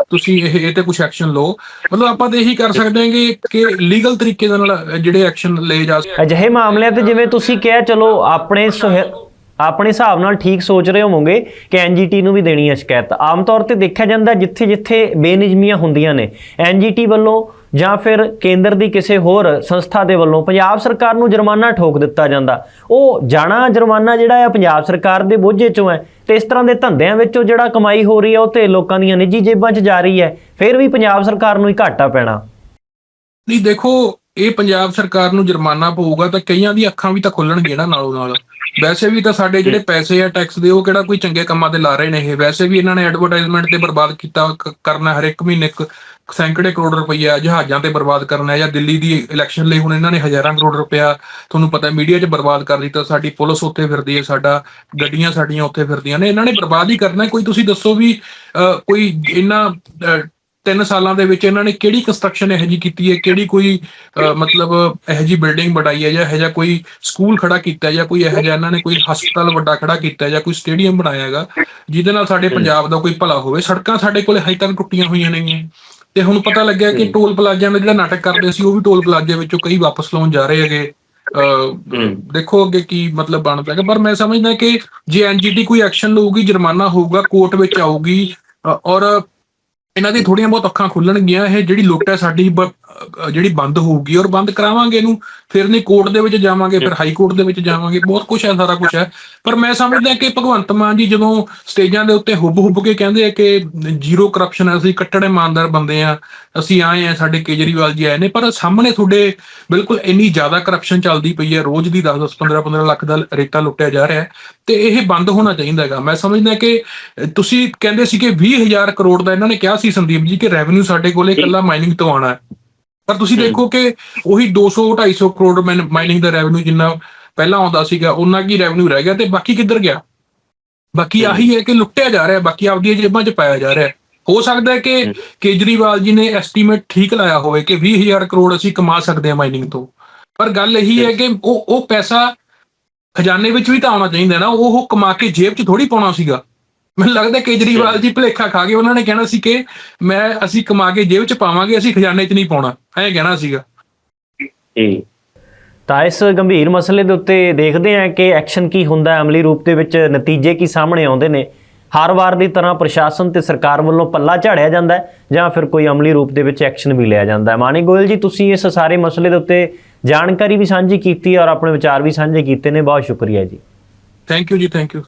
ਤੁਸੀਂ ਇਹ ਇਹ ਤੇ ਕੁਝ ਐਕਸ਼ਨ ਲਓ। ਮਤਲਬ ਆਪਾਂ ਤੇ ਇਹੀ ਕਰ ਸਕਦੇ ਹਾਂਗੇ ਕਿ ਲੀਗਲ ਤਰੀਕੇ ਦੇ ਨਾਲ ਜਿਹੜੇ ਐਕਸ਼ਨ ਲਏ ਜਾ ਅਜਿਹੇ ਮਾਮਲਿਆਂ ਤੇ ਜਿਵੇਂ ਤੁਸੀਂ ਕਿਹਾ, ਚਲੋ, ਆਪਣੇ ਸੁਹਿ- ਆਪਣੇ ਹਿਸਾਬ ਨਾਲ ਠੀਕ ਸੋਚ ਰਹੇ ਹੋਵੋਗੇ ਕਿ ਐਨਜੀਟੀ ਨੂੰ ਵੀ ਦੇਣੀ ਹੈ ਸ਼ਿਕਾਇਤ। ਆਮ ਤੌਰ ਤੇ ਦੇਖਿਆ ਜਾਂਦਾ ਜਿੱਥੇ ਜਿੱਥੇ ਬੇਨਿਜ਼ਮੀਆਂ ਹੁੰਦੀਆਂ ਨੇ ਐਨਜੀਟੀ ਵੱਲੋਂ ਜਾਂ ਫਿਰ ਕੇਂਦਰ ਦੀ ਕਿਸੇ ਹੋਰ ਸੰਸਥਾ ਦੇ ਵੱਲੋਂ ਪੰਜਾਬ ਸਰਕਾਰ ਨੂੰ ਜੁਰਮਾਨਾ ਠੋਕ ਦਿੱਤਾ ਜਾਂਦਾ। ਉਹ ਜਾਣਾ ਜੁਰਮਾਨਾ ਜਿਹੜਾ ਹੈ ਪੰਜਾਬ ਸਰਕਾਰ ਦੇ ਬੋਝੇ ਚੋਂ ਹੈ ਤੇ ਇਸ ਤਰ੍ਹਾਂ ਦੇ ਧੰਦਿਆਂ ਵਿੱਚੋਂ ਜਿਹੜਾ ਕਮਾਈ ਹੋ ਰਹੀ ਹੈ, ਉਹ ਤੇ ਲੋਕਾਂ ਦੀਆਂ ਨਿੱਜੀ ਜੇਬਾਂ 'ਚ ਜਾ ਰਹੀ ਹੈ, ਫਿਰ ਵੀ ਪੰਜਾਬ ਸਰਕਾਰ ਨੂੰ ਹੀ ਘਾਟਾ ਪੈਣਾ। ਨਹੀਂ, ਦੇਖੋ ਇਹ ਪੰਜਾਬ ਸਰਕਾਰ ਨੂੰ ਜੁਰਮਾਨਾ ਪਊਗਾ ਤਾਂ ਕਈਆਂ ਦੀ ਅੱਖਾਂ ਵੀ ਤਾਂ ਖੁੱਲਣਗੇ ਨਾ ਨਾਲੋਂ ਨਾਲ। ਵੈਸੇ ਵੀ ਤਾਂ ਸਾਡੇ ਜਿਹੜੇ ਪੈਸੇ ਆ ਟੈਕਸ ਦੇ ਉਹ ਕਿਹੜਾ ਕੋਈ ਚੰਗੇ ਕੰਮਾਂ ਤੇ ਲਾ ਰਹੇ ਨੇ ਇਹ? ਵੈਸੇ ਵੀ ਇਹਨਾਂ ਨੇ ਐਡਵਰਟਾਈਜ਼ਮੈਂਟ ਤੇ ਬਰਬਾਦ ਕੀਤਾ ਕਰਨਾ ਹਰ ਇੱਕ ਮਹੀਨੇ ਸੈਂਕੜੇ ਕਰੋੜ ਰੁਪਈਆ ਜਹਾਜ਼ਾਂ ਤੇ ਬਰਬਾਦ ਕਰਨਾ ਜਾਂ ਦਿੱਲੀ ਦੀ ਇਲੈਕਸ਼ਨ ਲਈ ਹੁਣ ਇਹਨਾਂ ਨੇ ਹਜ਼ਾਰਾਂ ਕਰੋੜ ਰੁਪਈਆ ਤੁਹਾਨੂੰ ਪਤਾ ਮੀਡੀਆ 'ਚ ਬਰਬਾਦ ਕਰ ਦਿੱਤਾ ਸਾਡੀ ਪੁਲਿਸ ਉੱਥੇ ਫਿਰਦੀ ਹੈ ਸਾਡਾ ਗੱਡੀਆਂ ਸਾਡੀਆਂ ਉੱਥੇ ਫਿਰਦੀਆਂ ਨੇ। ਇਹਨਾਂ ਨੇ ਬਰਬਾਦ ਹੀ ਕਰਨਾ ਕੋਈ ਤੁਸੀਂ ਦੱਸੋ ਵੀ ਕੋਈ ਇਹਨਾਂ ਤਿੰਨ ਸਾਲਾਂ ਦੇ ਵਿੱਚ ਇਹਨਾਂ ਨੇ ਕਿਹੜੀ ਕੰਸਟਰਕਸ਼ਨ ਇਹ ਜੀ ਕੀਤੀ ਹੈ? ਕਿਹੜੀ ਕੋਈ ਮਤਲਬ ਇਹ ਜੀ ਬਿਲਡਿੰਗ ਬਣਾਈ ਹੈ ਜਾਂ ਇਹ ਜਾਂ ਕੋਈ ਸਕੂਲ ਖੜਾ ਕੀਤਾ ਜਾਂ ਕੋਈ ਇਹ ਜਾਂ ਇਹਨਾਂ ਨੇ ਕੋਈ ਹਸਪਤਾਲ ਵੱਡਾ ਖੜਾ ਕੀਤਾ ਜਾਂ ਕੋਈ ਸਟੇਡੀਅਮ ਬਣਾਇਆ ਹੈਗਾ ਜਿਹਦੇ ਨਾਲ ਸਾਡੇ ਪੰਜਾਬ ਦਾ ਕੋਈ ਭਲਾ ਹੋਵੇ। ਸੜਕਾਂ ਸਾਡੇ ਕੋਲੇ ਹਜੇ ਤੱਕ ਟੁੱਟੀਆਂ ਹੋਈਆਂ ਨਹੀਂ ਤੇ ਹੁਣ ਪਤਾ ਲੱਗਿਆ ਕਿ ਟੋਲ ਪਲਾਜ਼ਿਆਂ ਦਾ ਜਿਹੜਾ ਨਾਟਕ ਕਰਦੇ ਸੀ ਉਹ ਵੀ ਟੋਲ ਪਲਾਜ਼ੇ ਵਿੱਚੋਂ ਕਈ ਵਾਪਸ ਲਾਉਣ ਜਾ ਰਹੇ ਹੈਗੇ। ਦੇਖੋ ਅੱਗੇ ਕੀ ਮਤਲਬ ਬਣਦਾ ਹੈਗਾ। ਪਰ ਮੈਂ ਸਮਝਦਾ ਕਿ ਜੇ ਐਨਜੀਟੀ ਕੋਈ ਐਕਸ਼ਨ ਲਊਗੀ ਜੁਰਮਾਨਾ ਹੋਊਗਾ ਕੋਰਟ ਵਿੱਚ ਆਊਗੀ ਔਰ ਇਹਨਾਂ ਦੀ ਥੋੜੀਆਂ ਬਹੁਤ ਅੱਖਾਂ ਖੁੱਲਣਗੀਆਂ ਇਹ ਜਿਹੜੀ ਲੁੱਟ ਹੈ ਸਾਡੀ ਜਿਹੜੀ ਬੰਦ ਹੋਊਗੀ ਔਰ ਬੰਦ ਕਰਾਵਾਂਗੇ ਇਹਨੂੰ, ਫਿਰ ਨਹੀਂ ਕੋਰਟ ਦੇ ਵਿੱਚ ਜਾਵਾਂਗੇ, ਫਿਰ ਹਾਈ ਕੋਰਟ ਦੇ ਵਿੱਚ ਜਾਵਾਂਗੇ, ਬਹੁਤ ਕੁਝ ਹੈ, ਸਾਰਾ ਕੁਝ ਹੈ। ਪਰ ਮੈਂ ਸਮਝਦਾ ਕਿ ਭਗਵੰਤ ਮਾਨ ਜੀ ਜਦੋਂ ਸਟੇਜਾਂ ਦੇ ਉੱਤੇ ਹੁੱਬ ਹੁੱਬ ਕੇ ਕਹਿੰਦੇ ਆ ਕਿ ਜ਼ੀਰੋ ਕਰਪਸ਼ਨ ਹੈ, ਅਸੀਂ ਕੱਟੜ ਇਮਾਨਦਾਰ ਬੰਦੇ ਆ ਅਸੀਂ ਆਏ ਆ ਸਾਡੇ ਕੇਜਰੀਵਾਲ ਜੀ ਆਏ ਨੇ, ਪਰ ਸਾਹਮਣੇ ਤੁਹਾਡੇ ਬਿਲਕੁਲ ਇੰਨੀ ਜ਼ਿਆਦਾ ਕਰਪਸ਼ਨ ਚੱਲਦੀ ਪਈ ਹੈ, ਰੋਜ਼ ਦੀ 10 10 15 15 ਲੱਖ ਦਾ ਰੇਤਾ ਲੁੱਟਿਆ ਜਾ ਰਿਹਾ ਹੈ, ਤੇ ਇਹ ਬੰਦ ਹੋਣਾ ਚਾਹੀਦਾ ਹੈਗਾ। ਮੈਂ ਸਮਝਦਾ ਕਿ ਤੁਸੀਂ ਕਹਿੰਦੇ ਸੀ ਕਿ 20000 ਕਰੋੜ ਦਾ ਇਹਨਾਂ ਨੇ ਕਿਹਾ ਸੀ ਸੰਦੀਪ ਜੀ ਕਿ ਰੈਵਨਿਊ ਸਾਡੇ ਕੋਲੇ ਇਕੱਲਾ ਮਾਈਨਿੰਗ ਤੋਂ ਆਣਾ ਹੈ। ਪਰ ਤੁਸੀਂ ਦੇਖੋ ਕਿ ਉਹੀ 200 250 ਕਰੋੜ ਮਾਈਨਿੰਗ ਦਾ ਰੈਵਨਿਊ ਜਿੰਨਾ ਪਹਿਲਾਂ ਆਉਂਦਾ ਸੀਗਾ ਉਹਨਾਂ ਕੀ ਰੈਵਨਿਊ ਰਹਿ ਗਿਆ ਤੇ ਬਾਕੀ ਕਿੱਧਰ ਗਿਆ? ਬਾਕੀ ਆਹੀ ਹੈ ਕਿ ਲੁੱਟਿਆ ਜਾ ਰਿਹਾ ਬਾਕੀ ਆਪਦੀਆਂ ਜੇਬਾਂ 'ਚ ਪਾਇਆ ਜਾ ਰਿਹਾ। ਹੈ ਸਕਦਾ ਹੈ। ਕਿ ਕੇਜਰੀਵਾਲ ਜੀ ਨੇ ਐਸਟੀਮੇਟ ਠੀਕ ਲਾਇਆ ਹੋਵੇ ਕਿ 20000 ਕਰੋੜ ਅਸੀਂ ਕਮਾ ਸਕਦੇ ਹਾਂ ਮਾਈਨਿੰਗ ਤੋਂ। ਪਰ ਗੱਲ ਇਹੀ ਹੈ ਕਿ ਉਹ ਉਹ ਪੈਸਾ ਖਜ਼ਾਨੇ ਵਿੱਚ ਵੀ ਤਾਂ ਆਉਣਾ ਚਾਹੀਦਾ ਨਾ ਉਹ ਉਹ ਕਮਾ ਕੇ ਜੇਬ 'ਚ ਥੋੜੀ ਪਾਉਣਾ ਸੀਗਾ। ਮੈਨੂੰ ਲੱਗਦਾ ਕੇਜਰੀਵਾਲ ਜੀ ਭਲੇਖਾ ਖਾ ਗਏ ਉਹਨਾਂ ਨੇ ਕਹਿਣਾ ਸੀ ਕਿ ਮੈਂ ਅਸੀਂ ਕਮਾ ਕੇ ਜੇਬ 'ਚ ਪਾਵਾਂਗੇ ਅਸੀਂ ਖਜ਼ਾਨੇ 'ਚ ਨਹੀਂ ਪਾਉਣਾ ਐਂ ਕਹਿਣਾ ਸੀਗਾ। ਜੀ ਤਾਂ ਇਸ ਗੰਭੀਰ ਮਸਲੇ ਦੇ ਉੱਤੇ ਦੇਖਦੇ ਹਾਂ ਕਿ ਐਕਸ਼ਨ ਕੀ ਹੁੰਦਾ ਹੈ ਅਮਲੀ ਰੂਪ ਦੇ ਵਿੱਚ ਨਤੀਜੇ ਕੀ ਸਾਹਮਣੇ ਆਉਂਦੇ ਨੇ। ਹਰ ਵਾਰ ਦੀ ਤਰ੍ਹਾਂ ਪ੍ਰਸ਼ਾਸਨ ਤੇ ਸਰਕਾਰ ਵੱਲੋਂ ਪੱਲਾ ਝਾੜਿਆ ਜਾਂਦਾ ਹੈ ਜਾਂ ਫਿਰ ਕੋਈ ਅਮਲੀ ਰੂਪ ਦੇ ਵਿੱਚ ਐਕਸ਼ਨ ਵੀ ਲਿਆ ਜਾਂਦਾ ਹੈ। ਮਾਨੀ ਗੋਇਲ ਜੀ ਤੁਸੀਂ ਇਸ ਸਾਰੇ ਮਸਲੇ ਦੇ ਉੱਤੇ ਜਾਣਕਾਰੀ ਵੀ ਸਾਂਝੀ ਕੀਤੀ ਔਰ ਆਪਣੇ ਵਿਚਾਰ ਵੀ ਸਾਂਝੇ ਕੀਤੇ ਨੇ। ਬਹੁਤ ਸ਼ੁਕਰੀਆ ਜੀ। ਥੈਂਕ ਯੂ ਜੀ ਥੈਂਕ ਯੂ